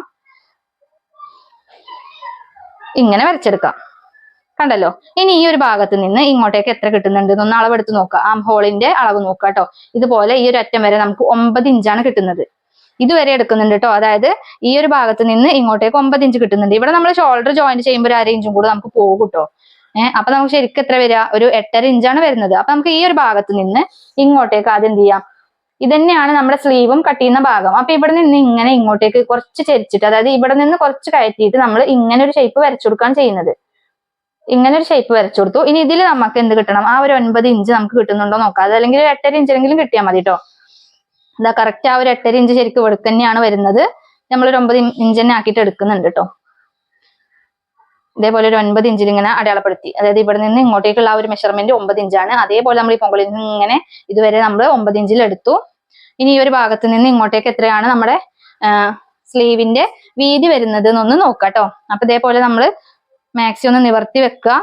S1: ഇങ്ങനെ വരച്ചെടുക്കാം. കണ്ടല്ലോ? ഇനി ഈ ഒരു ഭാഗത്ത് നിന്ന് ഇങ്ങോട്ടേക്ക് എത്ര കിട്ടുന്നുണ്ട്? എന്നൊന്ന് അളവെടുത്ത് നോക്കാം. ആം ഹോളിന്റെ അളവ് നോക്കാം കേട്ടോ. ഇതുപോലെ ഈ ഒരു അറ്റം വരെ നമുക്ക് ഒമ്പത് ഇഞ്ചാണ് കിട്ടുന്നത്. ഇതുവരെ എടുക്കുന്നുണ്ട് കേട്ടോ. അതായത് ഈ ഒരു ഭാഗത്ത് നിന്ന് ഇങ്ങോട്ടേക്ക് ഒമ്പത് ഇഞ്ച് കിട്ടുന്നുണ്ട്. ഇവിടെ നമ്മൾ ഷോൾഡർ ജോയിന്റ് ചെയ്യുമ്പോൾ അര ഇഞ്ചും കൂടെ നമുക്ക് പോകും കേട്ടോ. ഏഹ് അപ്പൊ നമുക്ക് ശരിക്കും എത്ര വരിക? ഒരു എട്ടര ഇഞ്ചാണ് വരുന്നത്. അപ്പൊ നമുക്ക് ഈ ഒരു ഭാഗത്ത് നിന്ന് ഇങ്ങോട്ടേക്ക് ആദ്യം എന്ത് ചെയ്യാം? ഇതന്നെയാണ് നമ്മുടെ സ്ലീവും കട്ട് ചെയ്യുന്ന ഭാഗം. അപ്പൊ ഇവിടെ നിന്ന് ഇങ്ങനെ ഇങ്ങോട്ടേക്ക് കുറച്ച് ചരിച്ചിട്ട് അതായത് ഇവിടെ നിന്ന് കുറച്ച് കയറ്റിയിട്ട് നമ്മൾ ഇങ്ങനെ ഒരു ഷേപ്പ് വരച്ചു കൊടുക്കാൻ ചെയ്യുന്നത്. ഇങ്ങനെ ഒരു ഷേപ്പ് വരച്ചു കൊടുത്തു. ഇനി ഇതിൽ നമുക്ക് എന്ത് കിട്ടണം? ആ ഒരു ഒൻപത് ഇഞ്ച് നമുക്ക് കിട്ടുന്നുണ്ടോ നോക്കാം. അതല്ലെങ്കിൽ എട്ടര ഇഞ്ചെങ്കിലും കിട്ടിയാൽ മതി കേട്ടോ ഇതാ കറക്റ്റ് ആ ഒരു എട്ടര ഇഞ്ച് ശരിക്കും ഇവിടെ തന്നെയാണ് വരുന്നത്. നമ്മൾ ഒരു ഒമ്പത് ഇഞ്ച് തന്നെ ആക്കിയിട്ട് എടുക്കുന്നുണ്ട് കേട്ടോ ഇതേപോലെ ഒരു ഒൻപത് ഇഞ്ചിൽ ഇങ്ങനെ അടയാളപ്പെടുത്തി. അതായത് ഇവിടെ നിന്ന് ഇങ്ങോട്ടേക്കുള്ള ആ ഒരു മെഷർമെന്റ് ഒമ്പത് ഇഞ്ചാണ് അതേപോലെ നമ്മൾ ഈ പൊങ്കളിൽ നിന്ന് ഇങ്ങനെ ഇതുവരെ നമ്മൾ ഒമ്പത് ഇഞ്ചിൽ എടുത്തു. ഇനി ഈ ഒരു ഭാഗത്ത് നിന്ന് ഇങ്ങോട്ടേക്ക് എത്രയാണ് നമ്മുടെ സ്ലീവിന്റെ വീതി വരുന്നത് എന്നൊന്ന് നോക്കാം കേട്ടോ അപ്പൊ ഇതേപോലെ നമ്മൾ മാക്സി ഒന്ന് നിവർത്തി വെക്കുക.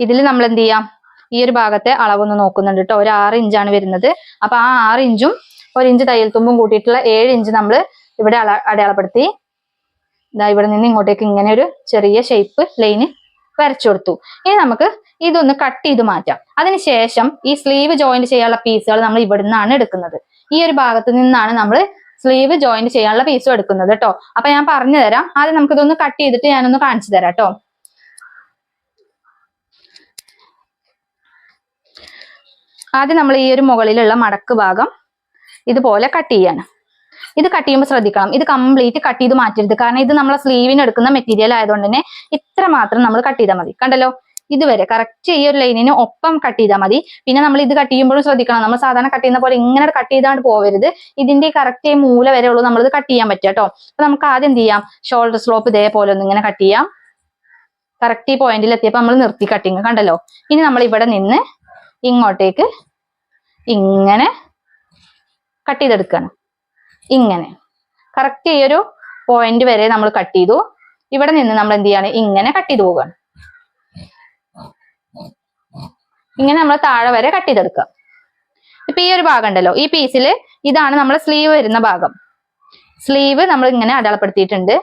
S1: ഇതിൽ നമ്മൾ എന്ത് ചെയ്യാം? ഈ ഒരു ഭാഗത്തെ അളവൊന്ന് നോക്കുന്നുണ്ട് കേട്ടോ ഒരു ആറ് ഇഞ്ചാണ് വരുന്നത്. അപ്പൊ ആ ആറ് ഇഞ്ചും ഒരു ഇഞ്ച് തയ്യൽ തുമ്പും കൂട്ടിയിട്ടുള്ള ഏഴ് ഇഞ്ച് നമ്മൾ ഇവിടെ അള- അടയാളപ്പെടുത്തി. ഇതാ ഇവിടെ നിന്ന് ഇങ്ങോട്ടേക്ക് ഇങ്ങനെ ഒരു ചെറിയ ഷേപ്പ് ലൈന് വരച്ചു കൊടുത്തു. ഇനി നമുക്ക് ഇതൊന്ന് കട്ട് ചെയ്ത് മാറ്റാം. അതിനുശേഷം ഈ സ്ലീവ് ജോയിന്റ് ചെയ്യാനുള്ള പീസുകൾ നമ്മൾ ഇവിടെ നിന്നാണ് എടുക്കുന്നത്. ഈ ഒരു ഭാഗത്ത് നിന്നാണ് നമ്മൾ സ്ലീവ് ജോയിന്റ് ചെയ്യാനുള്ള പീസും എടുക്കുന്നത് കേട്ടോ അപ്പൊ ഞാൻ പറഞ്ഞു തരാം. ആദ്യം നമുക്ക് ഇതൊന്ന് കട്ട് ചെയ്തിട്ട് ഞാനൊന്ന് കാണിച്ചു തരാം കേട്ടോ ആദ്യം നമ്മൾ ഈ ഒരു മുകളിലുള്ള മടക്ക് ഭാഗം ഇതുപോലെ കട്ട് ചെയ്യാണ്. ഇത് കട്ട് ചെയ്യുമ്പോൾ ശ്രദ്ധിക്കണം. ഇത് കംപ്ലീറ്റ് കട്ട് ചെയ്ത് മാറ്റരുത്. കാരണം ഇത് നമ്മളെ സ്ലീവിന് എടുക്കുന്ന മെറ്റീരിയൽ ആയതുകൊണ്ട് തന്നെ ഇത്ര മാത്രം നമ്മൾ കട്ട് ചെയ്താൽ മതി. കണ്ടല്ലോ? ഇതുവരെ. കറക്റ്റ് ഈ ഒരു ലൈനിന് ഒപ്പം കട്ട് ചെയ്താൽ മതി. പിന്നെ നമ്മൾ ഇത് കട്ട് ചെയ്യുമ്പോഴും ശ്രദ്ധിക്കണം. നമ്മൾ സാധാരണ കട്ട് ചെയ്യുന്ന പോലെ ഇങ്ങനെ കട്ട് ചെയ്താണ്ട് പോവരുത്. ഇതിന്റെ കറക്റ്റ് മൂല വരെ ഉള്ളൂ ഇത് കട്ട് ചെയ്യാൻ പറ്റുക കേട്ടോ. അപ്പൊ നമുക്ക് ആദ്യം എന്ത് ചെയ്യാം? ഷോൾഡർ സ്ലോപ്പ് ഇതേപോലെ ഒന്ന് ഇങ്ങനെ കട്ട് ചെയ്യാം. കറക്റ്റ് ഈ പോയിന്റിൽ എത്തിയപ്പോൾ നമ്മൾ നിർത്തി കട്ടിങ് കണ്ടല്ലോ? ഇനി നമ്മൾ ഇവിടെ നിന്ന് ഇങ്ങോട്ടേക്ക് ഇങ്ങനെ കട്ട് ചെയ്തെടുക്കണം. ഇങ്ങനെ. കറക്റ്റ് ഈ ഒരു പോയിന്റ് വരെ നമ്മൾ കട്ട് ചെയ്തു. ഇവിടെ നിന്ന് നമ്മൾ എന്ത് ചെയ്യാണ്? ഇങ്ങനെ കട്ട് ചെയ്ത് പോവുകയാണ്. ഇങ്ങനെ നമ്മൾ താഴെ വരെ കട്ട് ചെയ്തെടുക്കുക ഇപ്പൊ ഈ ഒരു ഭാഗം ഉണ്ടല്ലോ ഈ പീസിൽ ഇതാണ് നമ്മളെ സ്ലീവ് വരുന്ന ഭാഗം. സ്ലീവ് നമ്മൾ ഇങ്ങനെ അടയാളപ്പെടുത്തിയിട്ടുണ്ട്.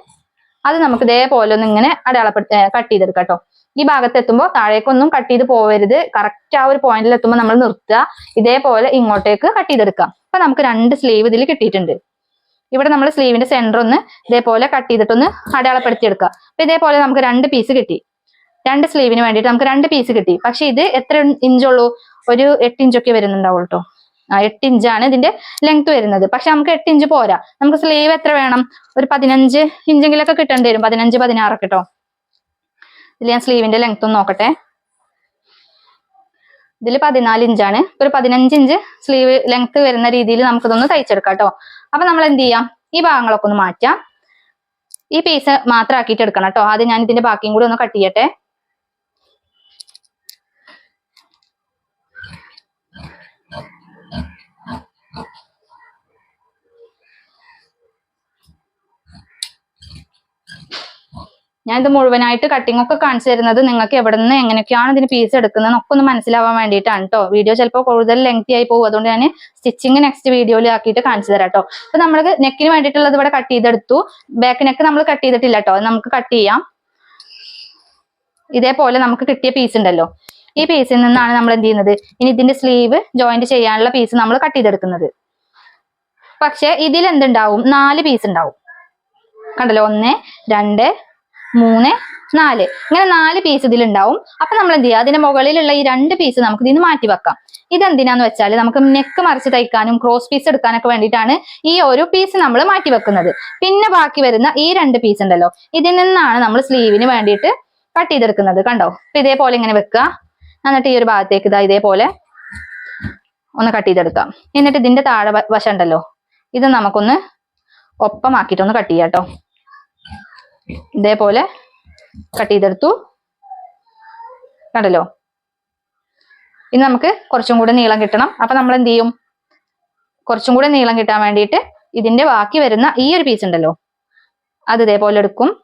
S1: അത് നമുക്ക് ഇതേപോലെ ഒന്ന് ഇങ്ങനെ അടയാളപ്പെടുത്തി കട്ട് ചെയ്തെടുക്കാം കേട്ടോ ഈ ഭാഗത്ത് എത്തുമ്പോൾ താഴേക്കൊന്നും കട്ട് ചെയ്ത് പോവരുത്. കറക്റ്റ് ആ ഒരു പോയിന്റിൽ എത്തുമ്പോൾ നമ്മൾ നിർത്തുക. ഇതേപോലെ ഇങ്ങോട്ടേക്ക് കട്ട് ചെയ്തെടുക്കാം. അപ്പൊ നമുക്ക് രണ്ട് സ്ലീവ് ഇതിൽ കിട്ടിയിട്ടുണ്ട്. ഇവിടെ നമ്മൾ സ്ലീവിന്റെ സെന്റർ ഒന്ന് ഇതേപോലെ കട്ട് ചെയ്തിട്ടൊന്ന് അടയാളപ്പെടുത്തി എടുക്കുക അപ്പൊ ഇതേപോലെ നമുക്ക് രണ്ട് പീസ് കിട്ടി. രണ്ട് സ്ലീവിന് വേണ്ടിയിട്ട് നമുക്ക് രണ്ട് പീസ് കിട്ടി. പക്ഷെ ഇത് എത്ര ഇഞ്ചുള്ളൂ ഒരു എട്ട് ഇഞ്ചൊക്കെ വരുന്നുണ്ടാവും കേട്ടോ ആ എട്ട് ഇഞ്ചാണ് ഇതിന്റെ ലെങ്ത് വരുന്നത്. പക്ഷെ നമുക്ക് എട്ട് ഇഞ്ച് പോരാ. നമുക്ക് സ്ലീവ് എത്ര വേണം? ഒരു പതിനഞ്ച് ഇഞ്ചെങ്കിലൊക്കെ കിട്ടേണ്ടി വരും. പതിനഞ്ച് പതിനാറൊക്കെ കേട്ടോ ഇതിൽ ഞാൻ സ്ലീവിന്റെ ലെങ്ത് നോക്കട്ടെ. ഇതിൽ പതിനാല് ഇഞ്ചാണ് ഒരു പതിനഞ്ച് ഇഞ്ച് സ്ലീവ് ലെങ്ത് വരുന്ന രീതിയിൽ നമുക്കിതൊന്ന് തയ്ച്ചെടുക്കാം കേട്ടോ അപ്പൊ നമ്മൾ എന്ത് ചെയ്യാം? ഈ ഭാഗങ്ങളൊക്കെ ഒന്ന് മാറ്റാം. ഈ പീസ് മാത്രം ആക്കിയിട്ട് എടുക്കണം കേട്ടോ ആദ്യം ഞാൻ ഇതിന്റെ ബാക്കിയും കൂടി ഒന്ന് കട്ട് ചെയ്യട്ടെ. ഞാൻ ഇത് മുഴുവനായിട്ട് കട്ടിംഗ് ഒക്കെ കാണിച്ചു തരുന്നത് നിങ്ങൾക്ക് എവിടെ നിന്ന് എങ്ങനെയൊക്കെയാണ് ഇതിന് പീസ് എടുക്കുന്നത് ഒക്കെ ഒന്ന് മനസ്സിലാവാൻ വേണ്ടിയിട്ടാണ് കേട്ടോ വീഡിയോ ചിലപ്പോൾ കൂടുതൽ ലെങ്തി ആയി പോകും. അതുകൊണ്ട് ഞാൻ സ്റ്റിച്ചിങ് നെക്സ്റ്റ് വീഡിയോയിൽ ആക്കിയിട്ട് കാണിച്ചു തരാം കേട്ടോ അപ്പൊ നമ്മൾ നെക്കിന് വേണ്ടിയിട്ടുള്ളത് ഇവിടെ കട്ട് ചെയ്തെടുത്തു. ബാക്ക് നെക്ക് നമ്മൾ കട്ട് ചെയ്തിട്ടില്ല കേട്ടോ നമുക്ക് കട്ട് ചെയ്യാം. ഇതേപോലെ നമുക്ക് കിട്ടിയ പീസ് ഉണ്ടല്ലോ. ഈ പീസിൽ നിന്നാണ് നമ്മൾ എന്ത് ചെയ്യുന്നത്? ഇനി ഇതിന്റെ സ്ലീവ് ജോയിന്റ് ചെയ്യാനുള്ള പീസ് നമ്മൾ കട്ട് ചെയ്തെടുക്കുന്നത്. പക്ഷെ ഇതിൽ എന്തുണ്ടാവും നാല് പീസ് ഉണ്ടാവും. കണ്ടല്ലോ? ഒന്ന് രണ്ട് മൂന്ന് നാല്. ഇങ്ങനെ നാല് പീസ് ഇതിലുണ്ടാവും. അപ്പൊ നമ്മൾ എന്ത് ചെയ്യുക? അതിന്റെ മുകളിലുള്ള ഈ രണ്ട് പീസ് നമുക്ക് ഇതിന് മാറ്റി വെക്കാം. ഇതെന്തിനാന്ന് വെച്ചാൽ നമുക്ക് നെക്ക് മറിച്ച് തയ്ക്കാനും ക്രോസ് പീസ് എടുക്കാനൊക്കെ വേണ്ടിയിട്ടാണ് ഈ ഒരു പീസ് നമ്മൾ മാറ്റി വെക്കുന്നത്. പിന്നെ ബാക്കി വരുന്ന ഈ രണ്ട് പീസ് ഉണ്ടല്ലോ. ഇതിൽ നിന്നാണ് നമ്മൾ സ്ലീവിന് വേണ്ടിയിട്ട് കട്ട് ചെയ്തെടുക്കുന്നത്. കണ്ടോ? അപ്പൊ ഇതേപോലെ ഇങ്ങനെ വെക്കുക. എന്നിട്ട് ഈ ഒരു ഭാഗത്തേക്ക് ഇതാ ഇതേപോലെ ഒന്ന് കട്ട് ചെയ്തെടുക്കാം. എന്നിട്ട് ഇതിന്റെ താഴെ വശം ഉണ്ടല്ലോ. ഇത് നമുക്കൊന്ന് ഒപ്പമാക്കിയിട്ടൊന്ന് കട്ട് ചെയ്യാം കേട്ടോ. ഇതേപോലെ കട്ട് ചെയ്തെടുത്തു. കണ്ടല്ലോ? ഇനി നമുക്ക് കുറച്ചും കൂടെ നീളം കിട്ടണം. അപ്പൊ നമ്മൾ എന്ത് ചെയ്യും? കുറച്ചും കൂടെ നീളം കിട്ടാൻ വേണ്ടിയിട്ട് ഇതിന്റെ ബാക്കി വരുന്ന ഈ ഒരു പീസ് ഉണ്ടല്ലോ. അത് ഇതേപോലെ എടുക്കും.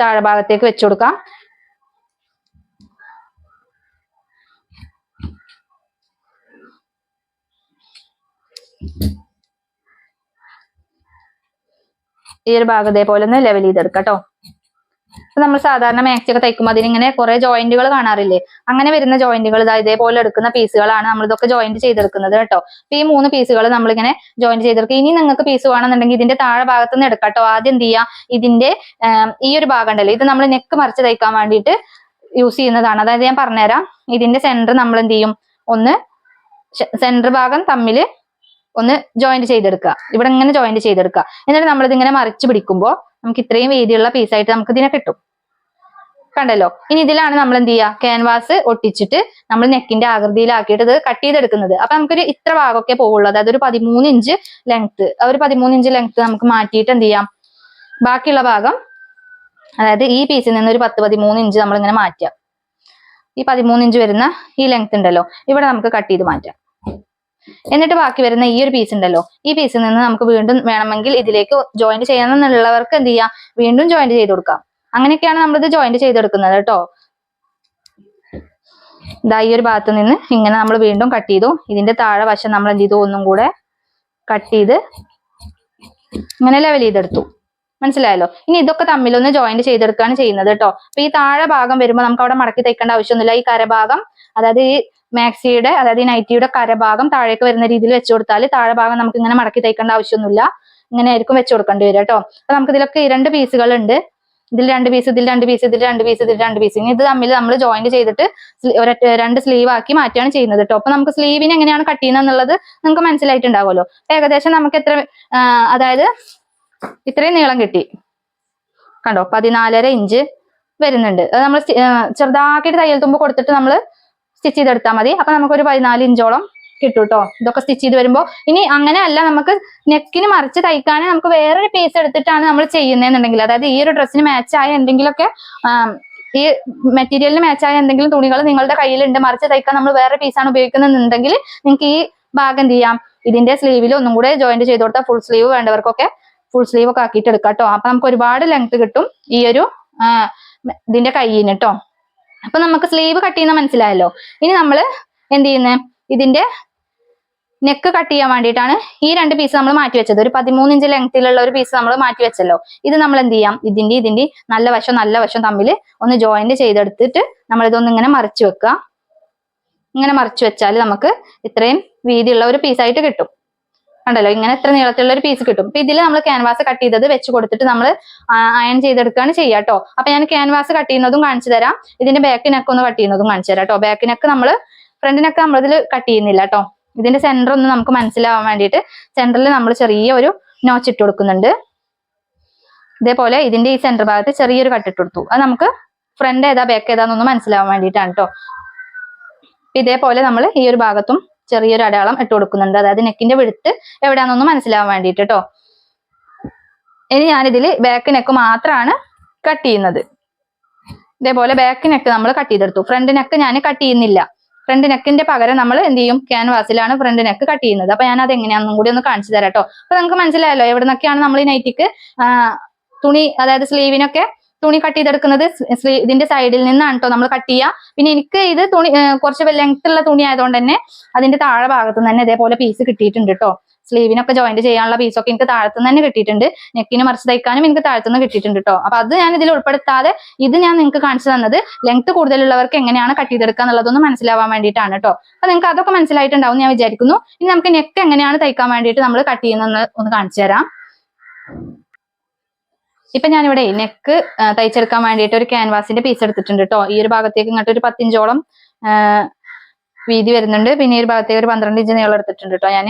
S1: താഴെ ഭാഗത്തേക്ക് വെച്ചു കൊടുക്കാം. ഈ ഒരു ഭാഗം ഇതേപോലെ ഒന്ന് ലെവൽ ചെയ്തെടുക്കാം കേട്ടോ നമ്മൾ സാധാരണ മാക്സി ഒക്കെ തയ്ക്കുമ്പോൾ അതിനിങ്ങനെ കുറെ ജോയിന്റുകൾ കാണാറില്ലേ? അങ്ങനെ വരുന്ന ജോയിന്റുകൾ ഇതാ ഇതേപോലെ എടുക്കുന്ന പീസുകളാണ് നമ്മൾ ഇതൊക്കെ ജോയിന്റ് ചെയ്തെടുക്കുന്നത് കേട്ടോ അപ്പൊ ഈ മൂന്ന് പീസുകൾ നമ്മളിങ്ങനെ ജോയിന്റ് ചെയ്തെടുക്കുക. ഇനി നിങ്ങൾക്ക് പീസ് വേണമെന്നുണ്ടെങ്കിൽ ഇതിന്റെ താഴെ ഭാഗത്ത് നിന്ന് എടുക്കാം കേട്ടോ ആദ്യം എന്ത് ചെയ്യാം? ഇതിന്റെ ഈ ഒരു ഭാഗം ഉണ്ടല്ലോ. ഇത് നമ്മൾ നെക്ക് മറിച്ച് തയ്ക്കാൻ വേണ്ടിയിട്ട് യൂസ് ചെയ്യുന്നതാണ്. അതായത് ഞാൻ പറഞ്ഞുതരാം. ഇതിന്റെ സെന്റർ നമ്മൾ എന്ത് ചെയ്യും? ഒന്ന് സെന്റർ ഭാഗം തമ്മിൽ ഒന്ന് ജോയിന്റ് ചെയ്തെടുക്കുക. ഇവിടെ ഇങ്ങനെ ജോയിന്റ് ചെയ്തെടുക്കുക. എന്നിട്ട് നമ്മളിത് ഇങ്ങനെ മറിച്ച് പിടിക്കുമ്പോൾ നമുക്ക് ഇത്രയും വീതിയുള്ള പീസായിട്ട് നമുക്ക് ഇതിനെ കിട്ടും. കണ്ടല്ലോ? ഇനി ഇതിലാണ് നമ്മൾ എന്ത് ചെയ്യുക ക്യാൻവാസ് ഒട്ടിച്ചിട്ട് നമ്മൾ നെക്കിന്റെ ആകൃതിയിലാക്കിയിട്ട് ഇത് കട്ട് ചെയ്തെടുക്കുന്നത്. അപ്പൊ നമുക്കൊരു ഇത്ര ഭാഗമൊക്കെ പോവുള്ളൂ. അതായത് ഒരു പതിമൂന്ന് ഇഞ്ച് ലെങ്ത് ഒരു പതിമൂന്ന് ഇഞ്ച് ലെങ്ത് നമുക്ക് മാറ്റിയിട്ട് എന്ത് ചെയ്യാം ബാക്കിയുള്ള ഭാഗം അതായത് ഈ പീസിൽ നിന്ന് ഒരു പത്ത് പതിമൂന്ന് ഇഞ്ച് നമ്മൾ ഇങ്ങനെ മാറ്റുക ഈ പതിമൂന്ന് ഇഞ്ച് വരുന്ന ഈ ലെങ്ത് ഉണ്ടല്ലോ? ഇവിടെ നമുക്ക് കട്ട് ചെയ്ത് മാറ്റാം. എന്നിട്ട് ബാക്കി വരുന്ന ഈ ഒരു പീസ് ഉണ്ടല്ലോ. ഈ പീസിൽ നിന്ന് നമുക്ക് വീണ്ടും വേണമെങ്കിൽ ഇതിലേക്ക് ജോയിന്റ് ചെയ്യണമെന്നുള്ളവർക്ക് എന്ത് ചെയ്യാം? വീണ്ടും ജോയിന്റ് ചെയ്ത് കൊടുക്കാം. അങ്ങനെയൊക്കെയാണ് നമ്മളിത് ജോയിന്റ് ചെയ്തെടുക്കുന്നത് കേട്ടോ. ഇതാ ഈ ഒരു ഭാഗത്ത് നിന്ന് ഇങ്ങനെ നമ്മൾ വീണ്ടും കട്ട് ചെയ്തു. ഇതിന്റെ താഴെ വശം നമ്മൾ എന്ത് ചെയ്തു? ഒന്നും കൂടെ കട്ട് ചെയ്ത് ഇങ്ങനെ ലെവൽ ചെയ്തെടുത്തു. മനസ്സിലായല്ലോ? ഇനി ഇതൊക്കെ തമ്മിലൊന്ന് ജോയിന്റ് ചെയ്തെടുക്കുകയാണ് ചെയ്യുന്നത് കേട്ടോ. അപ്പൊ ഈ താഴെ ഭാഗം വരുമ്പോൾ നമുക്ക് അവിടെ മടക്കി തയ്ക്കേണ്ട ആവശ്യമൊന്നുമില്ല. ഈ കരഭാഗം അതായത് ഈ മാക്സിയുടെ അതായത് ഈ നൈറ്റിയുടെ കരഭാഗം താഴേക്ക് വരുന്ന രീതിയിൽ വെച്ചു കൊടുത്താൽ താഴെ ഭാഗം നമുക്ക് ഇങ്ങനെ മടക്കി തയ്ക്കേണ്ട ആവശ്യമൊന്നുമില്ല. ഇങ്ങനെ ആയിരിക്കും വെച്ചു കൊടുക്കേണ്ടി വരിക കേട്ടോ. അപ്പൊ നമുക്ക് ഇതിലൊക്കെ രണ്ട് പീസുകൾ ഉണ്ട് ഇതിൽ രണ്ട് പീസ് ഇതിൽ രണ്ട് പീസ് ഇതിൽ രണ്ട് പീസ് ഇതിൽ രണ്ട് പീസ് ഇനി ഇത് തമ്മിൽ നമ്മൾ ജോയിന്റ് ചെയ്തിട്ട് രണ്ട് സ്ലീവ് ആക്കി മാറ്റുകയാണ് ചെയ്യുന്നത് കേട്ടോ. അപ്പൊ നമുക്ക് സ്ലീവിന് എങ്ങനെയാണ് കട്ട് ചെയ്യുന്നത് നിങ്ങൾക്ക് മനസ്സിലായിട്ടുണ്ടാവുമല്ലോ. ഏകദേശം നമുക്ക് എത്ര അതായത് ഇത്രയും നീളം കിട്ടി. കണ്ടോ? പതിനാലര ഇഞ്ച് വരുന്നുണ്ട്. അത് നമ്മൾ ചെറുതാക്കിയിട്ട് തയ്യൽ തുമ്പ് കൊടുത്തിട്ട് നമ്മൾ സ്റ്റിച്ച് ചെയ്തെടുത്താൽ മതി. അപ്പൊ നമുക്കൊരു പതിനാല് ഇഞ്ചോളം കിട്ടും കേട്ടോ ഇതൊക്കെ സ്റ്റിച്ച് ചെയ്ത് വരുമ്പോൾ ഇനി അങ്ങനെ അല്ല നമുക്ക് നെക്കിന് മറിച്ച് തയ്ക്കാൻ നമുക്ക് വേറൊരു പീസ് എടുത്തിട്ടാണ് നമ്മൾ ചെയ്യുന്നതെന്നുണ്ടെങ്കിൽ അതായത് ഈ ഒരു ഡ്രസ്സിന് മാച്ച് ആയ എന്തെങ്കിലുമൊക്കെ ഈ മെറ്റീരിയലിന് മാച്ച് ആയ എന്തെങ്കിലും തുണികൾ നിങ്ങളുടെ കയ്യിലുണ്ട് മറിച്ച് തയ്ക്കാൻ നമ്മൾ വേറെ പീസാണ് ഉപയോഗിക്കുന്നതെന്നുണ്ടെങ്കിൽ നിങ്ങൾക്ക് ഈ ഭാഗം എന്ത് ചെയ്യാം? ഇതിന്റെ സ്ലീവിൽ ഒന്നും കൂടെ ജോയിന്റ് ചെയ്ത് കൊടുത്താൽ ഫുൾ സ്ലീവ് വേണ്ടവർക്കൊക്കെ ഫുൾ സ്ലീവ് ഒക്കെ ആക്കിയിട്ട് എടുക്കാം കേട്ടോ അപ്പൊ നമുക്ക് ഒരുപാട് ലെങ്ത് കിട്ടും ഈ ഒരു ഇതിന്റെ കയ്യിന് കേട്ടോ അപ്പൊ നമുക്ക് സ്ലീവ് കട്ട് ചെയ്യുന്ന മനസ്സിലായല്ലോ. ഇനി നമ്മൾ എന്ത് ചെയ്യുന്നത് ഇതിന്റെ നെക്ക് കട്ട് ചെയ്യാൻ വേണ്ടിയിട്ടാണ് ഈ രണ്ട് പീസ് നമ്മൾ മാറ്റി വെച്ചത്. ഒരു പതിമൂന്ന് ഇഞ്ച് ലെങ്ത്തിലുള്ള ഒരു പീസ് നമ്മൾ മാറ്റി വെച്ചല്ലോ. ഇത് നമ്മൾ എന്ത് ചെയ്യാം? ഇതിന്റെ ഇതിന്റെ നല്ല വശം നല്ല വശം തമ്മിൽ ഒന്ന് ജോയിന്റ് ചെയ്തെടുത്തിട്ട് നമ്മൾ ഇതൊന്ന് ഇങ്ങനെ മറിച്ച് വെക്കുക. ഇങ്ങനെ മറിച്ച് വെച്ചാൽ നമുക്ക് ഇത്രയും വീതിയുള്ള ഒരു പീസായിട്ട് കിട്ടും. കണ്ടല്ലോ? ഇങ്ങനെ എത്ര നീളത്തിലുള്ള ഒരു പീസ് കിട്ടും. ഇതിൽ നമ്മൾ ക്യാൻവാസ് കട്ട് ചെയ്തത് വെച്ച് കൊടുത്തിട്ട് നമ്മൾ അയൺ ചെയ്തെടുക്കുകയാണ് ചെയ്യുക കേട്ടോ അപ്പൊ ഞാൻ ക്യാൻവാസ് കട്ട് ചെയ്യുന്നതും കാണിച്ചു തരാം. ഇതിന്റെ ബാക്ക് നെക്ക് ഒന്ന് കട്ട് ചെയ്യുന്നതും കാണിച്ചു തരാം കേട്ടോ ബാക്ക് നെക്ക് നമ്മൾ ഫ്രണ്ട് നെക്ക് നമ്മൾ കട്ട് ചെയ്യുന്നില്ല കേട്ടോ ഇതിന്റെ സെന്റർ ഒന്ന് നമുക്ക് മനസ്സിലാവാൻ വേണ്ടിയിട്ട് സെന്ററിൽ നമ്മൾ ചെറിയ ഒരു നോച്ച് ഇട്ട് കൊടുക്കുന്നുണ്ട്. ഇതേപോലെ ഇതിന്റെ ഈ സെന്റർ ഭാഗത്ത് ചെറിയൊരു കട്ട് ഇട്ട് കൊടുത്തു. അത് നമുക്ക് ഫ്രണ്ട് ഏതാ ബാക്ക് ഏതാന്നൊന്ന് മനസ്സിലാവാൻ വേണ്ടിയിട്ടാണ് കേട്ടോ ഇതേപോലെ നമ്മൾ ഈ ഒരു ഭാഗത്തും ചെറിയൊരു അടയാളം ഇട്ട് കൊടുക്കുന്നുണ്ട്. അതായത് നെക്കിന്റെ വിടുത്ത് എവിടെയാണെന്നൊന്ന് മനസ്സിലാവാൻ വേണ്ടിയിട്ട് കേട്ടോ ഇനി ഞാനിതിൽ ബാക്ക് നെക്ക് മാത്രമാണ് കട്ട് ചെയ്യുന്നത്. ഇതേപോലെ ബാക്ക് നെക്ക് നമ്മൾ കട്ട് ചെയ്തെടുത്തു. ഫ്രണ്ട് നെക്ക് ഞാൻ കട്ട് ചെയ്യുന്നില്ല. ഫ്രണ്ട് നെക്കിന്റെ പകരം നമ്മൾ എന്ത് ചെയ്യും? ക്യാൻവാസിലാണ് ഫ്രണ്ട് നെക്ക് കട്ട് ചെയ്യുന്നത്. അപ്പൊ ഞാൻ അത് എങ്ങനെയാണെന്നും കൂടി ഒന്ന് കാണിച്ചു തരാം കേട്ടോ അപ്പൊ നമുക്ക് മനസ്സിലായല്ലോ എവിടെ നിന്നൊക്കെയാണ് നമ്മൾ ഈ നൈറ്റിക്ക് തുണി അതായത് സ്ലീവിനൊക്കെ തുണി കട്ട് ചെയ്തെടുക്കുന്നത് ഇതിന്റെ സൈഡിൽ നിന്നാണ് കേട്ടോ നമ്മൾ കട്ട് ചെയ്യുക പിന്നെ എനിക്ക് ഇത് തുണി കുറച്ച് ലെങ്ത് ഉള്ള തുണി ആയതുകൊണ്ട് തന്നെ അതിന്റെ താഴെ ഭാഗത്ത് തന്നെ ഇതേപോലെ പീസ് കിട്ടിയിട്ടുണ്ട് കേട്ടോ സ്ലീവിനൊക്കെ ജോയിന്റ് ചെയ്യാനുള്ള പീസൊക്കെ എനിക്ക് താഴത്തു നിന്ന് തന്നെ കിട്ടിയിട്ടുണ്ട്. നെക്കിന് മറിച്ച് തയ്ക്കാനും എനിക്ക് താഴത്തുനിന്ന് കിട്ടിയിട്ടുണ്ട് കേട്ടോ അപ്പൊ അത് ഞാൻ ഇതിൽ ഉൾപ്പെടുത്താതെ ഇത് ഞാൻ നിങ്ങൾക്ക് കാണിച്ചു തന്നത് ലെങ്ത് കൂടുതലുള്ളവർക്ക് എങ്ങനെയാണ് കട്ട് ചെയ്തെടുക്കുക എന്നുള്ളതൊന്ന് മനസ്സിലാവാൻ വേണ്ടിയിട്ടാണ് കേട്ടോ അപ്പൊ നിങ്ങൾക്ക് അതൊക്കെ മനസ്സിലായിട്ടുണ്ടാവും ഞാൻ വിചാരിക്കുന്നു. ഇനി നമുക്ക് നെക്ക് എങ്ങനെയാണ് തയ്ക്കാൻ വേണ്ടിയിട്ട് നമ്മൾ കട്ട് ചെയ്യുന്നത് ഒന്ന് കാണിച്ചു തരാം. ഇപ്പൊ ഞാനിവിടെ നെക്ക് തയ്ച്ചെടുക്കാൻ വേണ്ടിയിട്ട് ഒരു ക്യാൻവാസിന്റെ പീസ് എടുത്തിട്ടുണ്ട് കേട്ടോ ഈ ഒരു ഭാഗത്തേക്ക് ഇങ്ങോട്ട് ഒരു പത്തിഞ്ചോളം വീതി വരുന്നുണ്ട്. പിന്നെ ഈ ഒരു ഭാഗത്തേക്ക് ഒരു പന്ത്രണ്ട് ഇഞ്ച് നീളം എടുത്തിട്ടുണ്ട് കേട്ടോ ഞാൻ.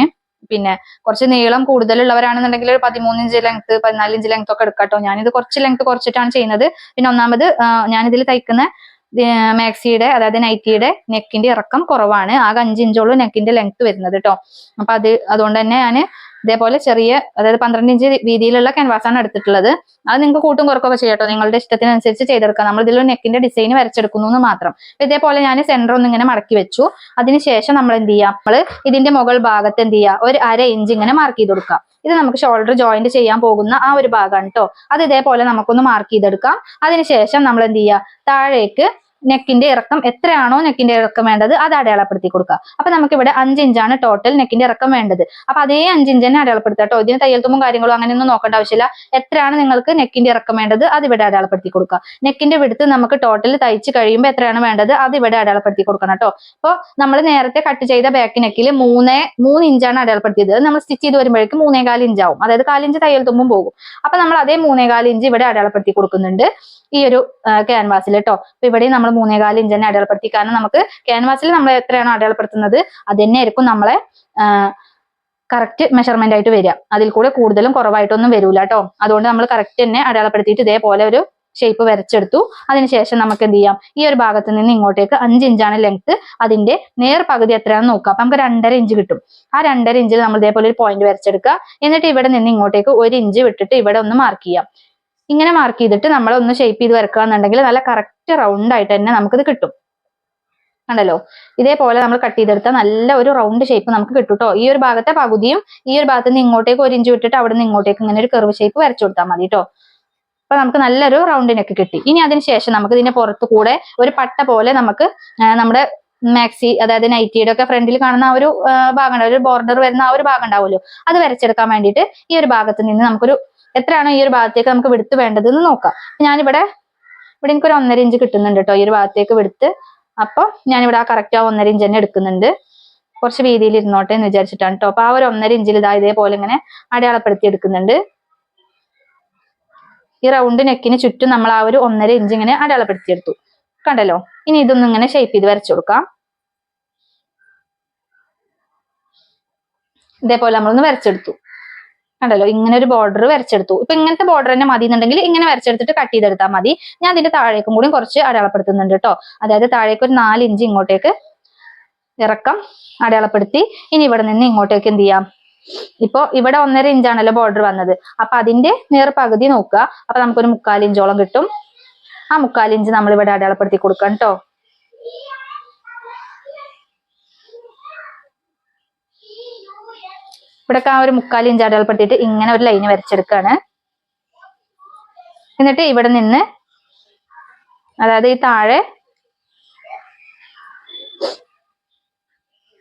S1: പിന്നെ കുറച്ച് നീളം കൂടുതലുള്ളവരാണെന്നുണ്ടെങ്കിൽ ഒരു പതിമൂന്ന് ഇഞ്ച് ലെങ്ത് പതിനാല് ഇഞ്ച് ലെങ്ത് ഒക്കെ എടുക്കാം കേട്ടോ ഞാനിത് കുറച്ച് ലെങ്ത് കുറച്ചിട്ടാണ് ചെയ്യുന്നത്. പിന്നെ ഒന്നാമത് ഞാൻ ഞാനിതിൽ തയ്ക്കുന്ന മാക്സിയുടെ അതായത് നൈറ്റിയുടെ നെക്കിന്റെ ഇറക്കം കുറവാണ്. ആകെ അഞ്ച് ഇഞ്ചോളം നെക്കിന്റെ ലെങ്ത് വരുന്നത് കേട്ടോ അപ്പൊ അത് അതുകൊണ്ട് തന്നെ ഞാൻ ഇതേപോലെ ചെറിയ അതായത് പന്ത്രണ്ട് ഇഞ്ച് വീതിയിലുള്ള ആണ് എടുത്തിട്ടുള്ളത്. അത് നിങ്ങൾക്ക് കൂട്ടും കുറക്കൊക്കെ ചെയ്യാം കേട്ടോ നിങ്ങളുടെ ഇഷ്ടത്തിനനുസരിച്ച് ചെയ്തെടുക്കാം. നമ്മൾ ഇതിൽ നെക്കിന്റെ ഡിസൈൻ വരച്ചെടുക്കുന്നു എന്ന് മാത്രം. ഇതേപോലെ ഞാൻ സെന്റർ ഒന്ന് ഇങ്ങനെ മടക്കി വെച്ചു. അതിനുശേഷം നമ്മൾ എന്ത് ചെയ്യാം? നമ്മൾ ഇതിന്റെ മുകൾ ഭാഗത്ത് എന്ത് ചെയ്യുക ഒരു അര ഇഞ്ച് ഇങ്ങനെ മാർക്ക് ചെയ്ത് കൊടുക്കാം. ഇത് നമുക്ക് ഷോൾഡർ ജോയിന്റ് ചെയ്യാൻ പോകുന്ന ആ ഒരു ഭാഗമാണ് കേട്ടോ അത് ഇതേപോലെ നമുക്കൊന്ന് മാർക്ക് ചെയ്തെടുക്കാം. അതിനുശേഷം നമ്മൾ എന്ത് ചെയ്യുക താഴേക്ക് നെക്കിന്റെ ഇറക്കം എത്രയാണോ നെക്കിന്റെ ഇറക്കം വേണ്ടത് അത് അടയാളപ്പെടുത്തി കൊടുക്കുക. അപ്പൊ നമുക്ക് ഇവിടെ അഞ്ച് ഇഞ്ചാണ് ടോട്ടൽ നെക്കിന്റെ ഇറക്കം വേണ്ടത്. അപ്പൊ അതേ അഞ്ച് ഇഞ്ച് തന്നെ അടയാളപ്പെടുത്തുക കേട്ടോ. ഇതിന് തയ്യൽത്തുമ്പും കാര്യങ്ങളും അങ്ങനെയൊന്നും നോക്കേണ്ട ആവശ്യമില്ല. എത്രയാണ് നിങ്ങൾക്ക് നെക്കിന്റെ ഇറക്കം വേണ്ടത് അത് ഇവിടെ അടയാളപ്പെടുത്തി കൊടുക്കുക. നെക്കിന്റെ വിടുത്ത് നമുക്ക് ടോട്ടൽ തയ്ച്ച് കഴിയുമ്പോൾ എത്രയാണ് വേണ്ടത് അത് ഇവിടെ അടയാളപ്പെടുത്തി കൊടുക്കണം കേട്ടോ. അപ്പോൾ നമ്മൾ നേരത്തെ കട്ട് ചെയ്ത ബാക്ക് നെക്കിൽ മൂന്ന് മൂന്ന് ഇഞ്ചാണ് അടയാളപ്പെടുത്തിയത്. നമ്മൾ സ്റ്റിച്ച് ചെയ്ത് വരുമ്പോഴേക്കും മൂന്നേകാൽ ഇഞ്ചാവും അതായത് കാലിഞ്ച് തയ്യൽ തുമ്പും പോകും. അപ്പൊ നമ്മൾ അതേ മൂന്നേകാൽ ഇഞ്ച് ഇവിടെ അടയാളപ്പെടുത്തി കൊടുക്കുന്നുണ്ട് ഈ ഒരു ക്യാൻവാസിൽ കേട്ടോ. അപ്പൊ ഇവിടെ നമ്മൾ മൂന്നേകാൽ ഇഞ്ച് തന്നെ അടയാളപ്പെടുത്തി. കാരണം നമുക്ക് ക്യാൻവാസിൽ നമ്മൾ എത്രയാണോ അടയാളപ്പെടുത്തുന്നത് അത് തന്നെ ആയിരിക്കും നമ്മളെ കറക്റ്റ് മെഷർമെന്റ് ആയിട്ട് വരിക. അതിൽ കൂടെ കൂടുതലും കുറവായിട്ടൊന്നും വരൂല കേട്ടോ അതുകൊണ്ട് നമ്മൾ കറക്റ്റ് തന്നെ അടയാളപ്പെടുത്തിയിട്ട് ഇതേപോലെ ഒരു ഷേപ്പ് വരച്ചെടുത്തു. അതിനുശേഷം നമുക്ക് എന്ത് ചെയ്യാം? ഈ ഒരു ഭാഗത്ത് നിന്ന് ഇങ്ങോട്ടേക്ക് അഞ്ച് ഇഞ്ചാണ് ലെങ്ത് അതിന്റെ നേർ പകുതി എത്രയാണെന്ന് നോക്കാം. അപ്പൊ നമുക്ക് രണ്ടര ഇഞ്ച് കിട്ടും. ആ രണ്ടര ഇഞ്ചിൽ നമ്മൾ ഇതേപോലെ ഒരു പോയിന്റ് വരച്ചെടുക്കുക. എന്നിട്ട് ഇവിടെ നിന്ന് ഇങ്ങോട്ടേക്ക് ഒരു ഇഞ്ച് വിട്ടിട്ട് ഇവിടെ ഒന്ന് മാർക്ക് ചെയ്യാം. ഇങ്ങനെ മാർക്ക് ചെയ്തിട്ട് നമ്മൾ ഒന്ന് ഷേപ്പ് ചെയ്ത് വരക്കുകയാണെന്നുണ്ടെങ്കിൽ നല്ല കറക്റ്റ് റൗണ്ട് ആയിട്ട് തന്നെ നമുക്കിത് കിട്ടും. കണ്ടല്ലോ? ഇതേപോലെ നമ്മൾ കട്ട് ചെയ്തെടുത്ത നല്ല ഒരു റൗണ്ട് ഷേപ്പ് നമുക്ക് കിട്ടും കേട്ടോ ഈ ഒരു ഭാഗത്തെ പകുതിയും ഈ ഒരു ഭാഗത്ത് നിന്ന് ഇങ്ങോട്ടേക്ക് ഒരു ഇഞ്ച് വിട്ടിട്ട് അവിടെ നിന്ന് ഇങ്ങോട്ടേക്ക് ഇങ്ങനെ ഒരു കർവ് ഷേപ്പ് വരച്ചു കൊടുത്താൽ മതി കേട്ടോ അപ്പൊ നമുക്ക് നല്ലൊരു റൗണ്ടിനൊക്കെ കിട്ടി. ഇനി അതിന് ശേഷം നമുക്ക് ഇതിന്റെ പുറത്ത് കൂടെ ഒരു പട്ട പോലെ നമുക്ക് നമ്മുടെ മാക്സി അതായത് നൈറ്റിയുടെ ഒക്കെ ഫ്രണ്ടിൽ കാണുന്ന ആ ഒരു ഭാഗം ഒരു ബോർഡർ വരുന്ന ആ ഒരു ഭാഗം ഉണ്ടാവുമല്ലോ? അത് വരച്ചെടുക്കാൻ വേണ്ടിയിട്ട് ഈ ഒരു ഭാഗത്ത് നിന്ന് നമുക്കൊരു എത്രയാണോ ഈ ഒരു ഭാഗത്തേക്ക് നമുക്ക് വിടുത്ത് വേണ്ടത് എന്ന് നോക്കാം. ഞാനിവിടെ ഇവിടെ എനിക്കൊരു ഒന്നര ഇഞ്ച് കിട്ടുന്നുണ്ട് കേട്ടോ ഈ ഒരു ഭാഗത്തേക്ക് വിടുത്ത്. അപ്പൊ ഞാനിവിടെ ആ കറക്റ്റ് ആ ഒന്നര ഇഞ്ച് തന്നെ എടുക്കുന്നുണ്ട്. കുറച്ച് വീതിയിൽ ഇരുന്നോട്ടെ എന്ന് വിചാരിച്ചിട്ടാണ് കേട്ടോ. അപ്പൊ ആ ഒരു ഒന്നര ഇഞ്ചിൽ ഇതാ ഇതേപോലെ ഇങ്ങനെ അടയാളപ്പെടുത്തി എടുക്കുന്നുണ്ട്. ഈ റൗണ്ട് നെക്കിന് ചുറ്റും നമ്മൾ ആ ഒരു ഒന്നര ഇഞ്ച് ഇങ്ങനെ അടയാളപ്പെടുത്തിയെടുത്തു കണ്ടല്ലോ? ഇനി ഇതൊന്നും ഇങ്ങനെ ഷേപ്പ് ചെയ്ത് വരച്ചു കൊടുക്കാം. ഇതേപോലെ നമ്മളൊന്ന് വരച്ചെടുത്തു. കണ്ടല്ലോ ഇങ്ങനെ ഒരു ബോർഡർ വരച്ചെടുത്തു. ഇപ്പൊ ഇങ്ങനത്തെ ബോർഡർ തന്നെ മതി എന്നുണ്ടെങ്കിൽ ഇങ്ങനെ വരച്ചെടുത്തിട്ട് കട്ട് ചെയ്തെടുത്താൽ മതി. ഞാൻ അതിന്റെ താഴേക്കും കൂടി കുറച്ച് അടയാളപ്പെടുത്തുന്നുണ്ട് കേട്ടോ അതായത് താഴേക്ക് ഒരു നാല് ഇഞ്ച് ഇങ്ങോട്ടേക്ക് ഇറക്കം അടയാളപ്പെടുത്തി. ഇനി ഇവിടെ നിന്ന് ഇങ്ങോട്ടേക്ക് എന്ത് ചെയ്യാം? ഇപ്പൊ ഇവിടെ ഒന്നര ഇഞ്ചാണല്ലോ ബോർഡർ വന്നത്. അപ്പൊ അതിന്റെ നേർ പകുതി നോക്കുക. അപ്പൊ നമുക്കൊരു മുക്കാൽ ഇഞ്ചോളം കിട്ടും. ആ മുക്കാൽ ഇഞ്ച് നമ്മൾ ഇവിടെ അടയാളപ്പെടുത്തി കൊടുക്കാം കേട്ടോ ഇവിടെ ആ ഒരു മുക്കാൽ ഇഞ്ച് അടയാളപ്പെടുത്തിയിട്ട് ഇങ്ങനെ ഒരു ലൈന് വരച്ചെടുക്കാണ്. എന്നിട്ട് ഇവിടെ നിന്ന് അതായത് ഈ താഴെ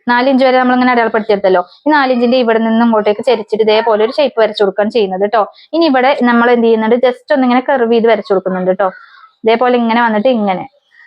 S1: നാലിഞ്ച് വരെ നമ്മൾ ഇങ്ങനെ അടയാളപ്പെടുത്തിയെടുത്തല്ലോ. ഈ നാലിഞ്ചിന്റെ ഇവിടെ നിന്ന് ഇങ്ങോട്ടേക്ക് ചരിച്ചിട്ട് ഇതേപോലെ ഒരു ഷേപ്പ് വരച്ചു കൊടുക്കുകയാണ് ചെയ്യുന്നത് കേട്ടോ ഇനി ഇവിടെ നമ്മൾ എന്ത് ചെയ്യുന്നുണ്ട്? ജസ്റ്റ് ഒന്ന് ഇങ്ങനെ കർവ് ചെയ്ത് വരച്ചു കൊടുക്കുന്നുണ്ട് കേട്ടോ ഇതേപോലെ ഇങ്ങനെ വന്നിട്ട് ഇങ്ങനെ.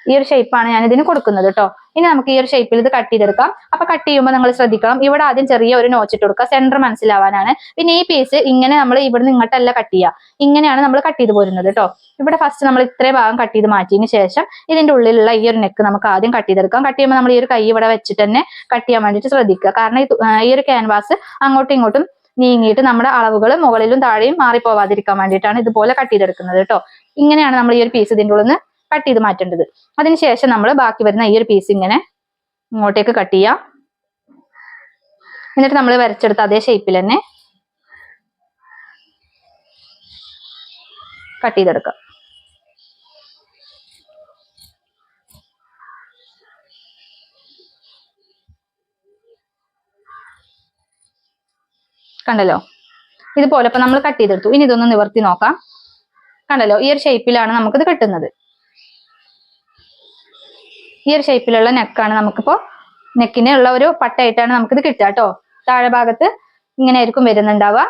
S1: ഈ ഒരു ഷേപ്പാണ് ഞാൻ ഇതിന് കൊടുക്കുന്നത് കേട്ടോ ഇനി നമുക്ക് ഈ ഒരു ഷേപ്പിൽ ഇത് കട്ട് ചെയ്തെടുക്കാം. അപ്പൊ കട്ട് ചെയ്യുമ്പോൾ നിങ്ങൾ ശ്രദ്ധിക്കണം. ഇവിടെ ആദ്യം ചെറിയ ഒരു നോച്ചിട്ട് കൊടുക്കുക. സെന്റർ മനസ്സിലാവാനാണ്. പിന്നെ ഈ പീസ് ഇങ്ങനെ നമ്മൾ ഇവിടെ നിങ്ങട്ടല്ല കട്ട് ചെയ്യുക ഇങ്ങനെയാണ് നമ്മൾ കട്ട് ചെയ്ത് പോരുന്നത് കേട്ടോ ഇവിടെ ഫസ്റ്റ് നമ്മൾ ഇത്രയും ഭാഗം കട്ട് ചെയ്ത് മാറ്റിയതിന് ശേഷം ഇതിന്റെ ഉള്ളിലുള്ള ഈ ഒരു നെക്ക് നമുക്ക് ആദ്യം കട്ട് ചെയ്തെടുക്കാം. കട്ട് ചെയ്യുമ്പോൾ നമ്മൾ ഈ ഒരു കൈ ഇവിടെ വെച്ചിട്ട് തന്നെ കട്ട് ചെയ്യാൻ വേണ്ടിയിട്ട് ശ്രദ്ധിക്കുക. കാരണം ഈ ഒരു ക്യാൻവാസ് അങ്ങോട്ടും ഇങ്ങോട്ടും നീങ്ങിയിട്ട് നമ്മുടെ അളവുകൾ മുകളിലും താഴെയും മാറിപ്പോവാതിരിക്കാൻ വേണ്ടിയിട്ടാണ് ഇതുപോലെ കട്ട് ചെയ്തെടുക്കുന്നത് കേട്ടോ ഇങ്ങനെയാണ് നമ്മൾ ഈ ഒരു പീസ് ഇതിന്റെ ഉള്ളിൽ നിന്ന് കട്ട് ചെയ്ത് മാറ്റേണ്ടത്. അതിനുശേഷം നമ്മൾ ബാക്കി വരുന്ന ഈ ഒരു പീസ് ഇങ്ങനെ ഇങ്ങോട്ടേക്ക് കട്ട് ചെയ്യാം. എന്നിട്ട് നമ്മൾ വരച്ചെടുത്ത അതേ ഷേപ്പിൽ തന്നെ കട്ട് ചെയ്തെടുക്കാം. കണ്ടല്ലോ? ഇതുപോലെ ഇപ്പൊ നമ്മൾ കട്ട് ചെയ്തെടുത്തു. ഇനി ഇതൊന്ന് നിവർത്തി നോക്കാം. കണ്ടല്ലോ? ഈ ഒരു ഷേപ്പിലാണ് നമുക്കിത് കിട്ടുന്നത്. ഈ ഒരു ഷേപ്പിലുള്ള നെക്കാണ് നമുക്കിപ്പോ നെക്കിനെ ഉള്ള ഒരു പട്ടയായിട്ടാണ് നമുക്കിത് കിട്ടുക കേട്ടോ താഴെ ഭാഗത്ത് ഇങ്ങനെ ആയിരിക്കും വരുന്നുണ്ടാവുക.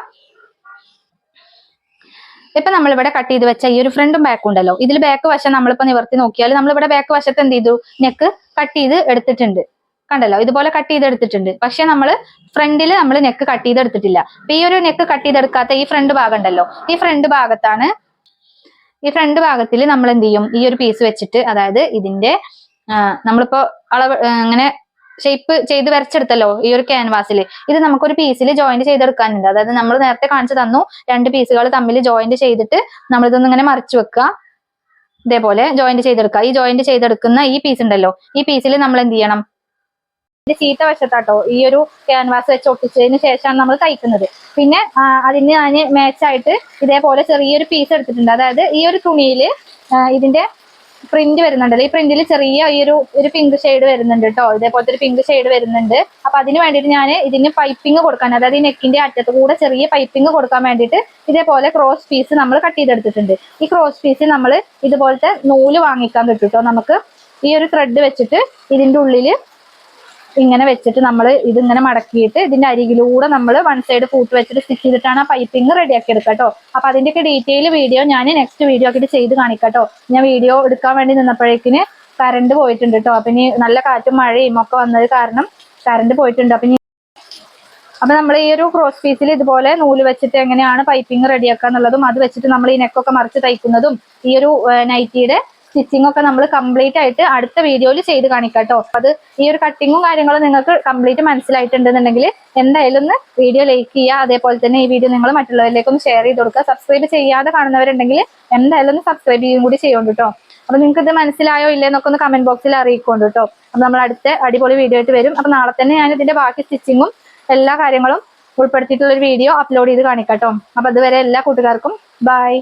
S1: ഇപ്പൊ നമ്മളിവിടെ കട്ട് ചെയ്ത് വെച്ച ഈ ഒരു ഫ്രണ്ടും ബാക്കും ഉണ്ടല്ലോ. ഇതിൽ ബാക്ക് വശം നമ്മളിപ്പോ നിവർത്തി നോക്കിയാൽ നമ്മളിവിടെ ബാക്ക് വശത്ത് എന്ത് ചെയ്തു? നെക്ക് കട്ട് ചെയ്ത് എടുത്തിട്ടുണ്ട്. കണ്ടല്ലോ? ഇതുപോലെ കട്ട് ചെയ്ത് എടുത്തിട്ടുണ്ട്. പക്ഷെ നമ്മൾ ഫ്രണ്ടിൽ നമ്മൾ നെക്ക് കട്ട് ചെയ്ത് എടുത്തിട്ടില്ല. അപ്പൊ ഈ ഒരു നെക്ക് കട്ട് ചെയ്തെടുക്കാത്ത ഈ ഫ്രണ്ട് ഭാഗം ഉണ്ടല്ലോ. ഈ ഫ്രണ്ട് ഭാഗത്താണ് ഈ ഫ്രണ്ട് ഭാഗത്തിൽ നമ്മൾ എന്ത് ചെയ്യും? ഈ ഒരു പീസ് വെച്ചിട്ട് അതായത് ഇതിന്റെ നമ്മളിപ്പോ അളവ് ആ, ഇങ്ങനെ ഷേപ്പ് ചെയ്ത് വരച്ചെടുത്തല്ലോ ഈ ഒരു ക്യാൻവാസിൽ ഇത് നമുക്കൊരു പീസിൽ ജോയിന്റ് ചെയ്തെടുക്കാനുണ്ട്. അതായത് നമ്മൾ നേരത്തെ കാണിച്ചു തന്നു രണ്ട് പീസുകൾ തമ്മിൽ ജോയിന്റ് ചെയ്തിട്ട് നമ്മളിതൊന്നും ഇങ്ങനെ മറിച്ചു വെക്കുക. ഇതേപോലെ ജോയിന്റ് ചെയ്തെടുക്കുക. ഈ ജോയിന്റ് ചെയ്തെടുക്കുന്ന ഈ പീസ് ഉണ്ടല്ലോ ഈ പീസിൽ നമ്മൾ എന്ത് ചെയ്യണം? ഇതിന്റെ ചീത്ത വശത്താട്ടോ ഈ ഒരു ക്യാൻവാസ് വെച്ച് ഒട്ടിച്ചതിന് ശേഷമാണ് നമ്മൾ തയ്ക്കുന്നത്. പിന്നെ അതിന് ഞാൻ മാച്ചായിട്ട് ഇതേപോലെ ചെറിയൊരു പീസ് എടുത്തിട്ടുണ്ട്. അതായത് ഈ ഒരു തുണിയിൽ ഇതിന്റെ പ്രിന്റ് വരുന്നുണ്ടല്ലോ. ഈ പ്രിന്റിൽ ചെറിയ ഈ ഒരു ഒരു പിങ്ക് ഷെയ്ഡ് വരുന്നുണ്ട് കേട്ടോ ഇതേപോലത്തെ ഒരു പിങ്ക് ഷെയ്ഡ് വരുന്നുണ്ട്. അപ്പൊ അതിന് വേണ്ടിയിട്ട് ഞാൻ ഇതിന് പൈപ്പിംഗ് കൊടുക്കാൻ അതായത് ഈ നെക്കിന്റെ അറ്റത്ത് കൂടെ ചെറിയ പൈപ്പിംഗ് കൊടുക്കാൻ വേണ്ടിയിട്ട് ഇതേപോലെ ക്രോസ് പീസ് നമ്മൾ കട്ട് ചെയ്തെടുത്തിട്ടുണ്ട്. ഈ ക്രോസ് പീസ് നമ്മൾ ഇതുപോലത്തെ നൂൽ വാങ്ങിക്കാൻ കിട്ടും കേട്ടോ നമുക്ക് ഈ ഒരു ത്രെഡ് വെച്ചിട്ട് ഇതിന്റെ ഉള്ളിൽ ഇങ്ങനെ വെച്ചിട്ട് നമ്മൾ ഇതിങ്ങനെ മടക്കിയിട്ട് ഇതിന്റെ അരികിലൂടെ നമ്മൾ വൺ സൈഡ് പൂട്ട് വെച്ചിട്ട് സ്റ്റിച്ച് ചെയ്തിട്ടാണ് ആ പൈപ്പിംഗ് റെഡിയാക്കി എടുക്കുക കേട്ടോ. അപ്പൊ അതിന്റെയൊക്കെ ഡീറ്റെയിൽ വീഡിയോ ഞാൻ നെക്സ്റ്റ് വീഡിയോ ആക്കിയിട്ട് ചെയ്ത് കാണിക്കാട്ടോ ഞാൻ വീഡിയോ എടുക്കാൻ വേണ്ടി നിന്നപ്പോഴേക്കിന് കറണ്ട് പോയിട്ടുണ്ട് കേട്ടോ. അപ്പൊ ഇനി നല്ല കാറ്റും മഴയും ഒക്കെ വന്നത് കാരണം കറണ്ട് പോയിട്ടുണ്ട്. അപ്പൊ ഇനി അപ്പൊ നമ്മൾ ഈ ഒരു ക്രോസ് പീസിൽ ഇതുപോലെ നൂൽ വെച്ചിട്ട് എങ്ങനെയാണ് പൈപ്പിംഗ് റെഡിയാക്കുക എന്നുള്ളതും അത് വെച്ചിട്ട് നമ്മൾ ഈ നെക്കൊക്കെ മറിച്ച് തയ്ക്കുന്നതും ഈ ഒരു നൈറ്റിയുടെ സ്റ്റിച്ചിങ് ഒക്കെ നമ്മൾ കംപ്ലീറ്റ് ആയിട്ട് അടുത്ത വീഡിയോയിൽ ചെയ്ത് കാണിക്കാം കേട്ടോ അത് ഈ ഒരു കട്ടിങ്ങും കാര്യങ്ങളും നിങ്ങൾക്ക് കംപ്ലീറ്റ് മനസ്സിലായിട്ടുണ്ടെന്നുണ്ടെങ്കിൽ എന്തായാലും ഒന്ന് വീഡിയോ ലൈക്ക് ചെയ്യുക. അതേപോലെ തന്നെ ഈ വീഡിയോ നിങ്ങൾ മറ്റുള്ളവരിലേക്കൊന്ന് ഷെയർ ചെയ്ത് കൊടുക്കുക. സബ്സ്ക്രൈബ് ചെയ്യാതെ കാണുന്നവരുണ്ടെങ്കിൽ എന്തായാലും ഒന്ന് സബ്സ്ക്രൈബ് ചെയ്യും കൂടി ചെയ്യുന്നുണ്ട് കേട്ടോ. അപ്പൊ നിങ്ങൾക്ക് ഇത് മനസ്സിലായോ ഇല്ലേ എന്നൊക്കെ ഒന്ന് കമന്റ് ബോക്സിൽ അറിയിക്കുന്നുണ്ട് കേട്ടോ. അപ്പൊ നമ്മൾ അടുത്ത അടിപൊളി വീഡിയോ ആയിട്ട് വരും. അപ്പൊ നാളെ തന്നെ ഞാൻ ഇതിന്റെ ബാക്കി സ്റ്റിച്ചിങ്ങും എല്ലാ കാര്യങ്ങളും ഉൾപ്പെടുത്തിയിട്ടുള്ള ഒരു വീഡിയോ അപ്ലോഡ് ചെയ്ത് കാണിക്കാം കേട്ടോ അപ്പൊ അതുവരെ എല്ലാ കൂട്ടുകാർക്കും ബൈ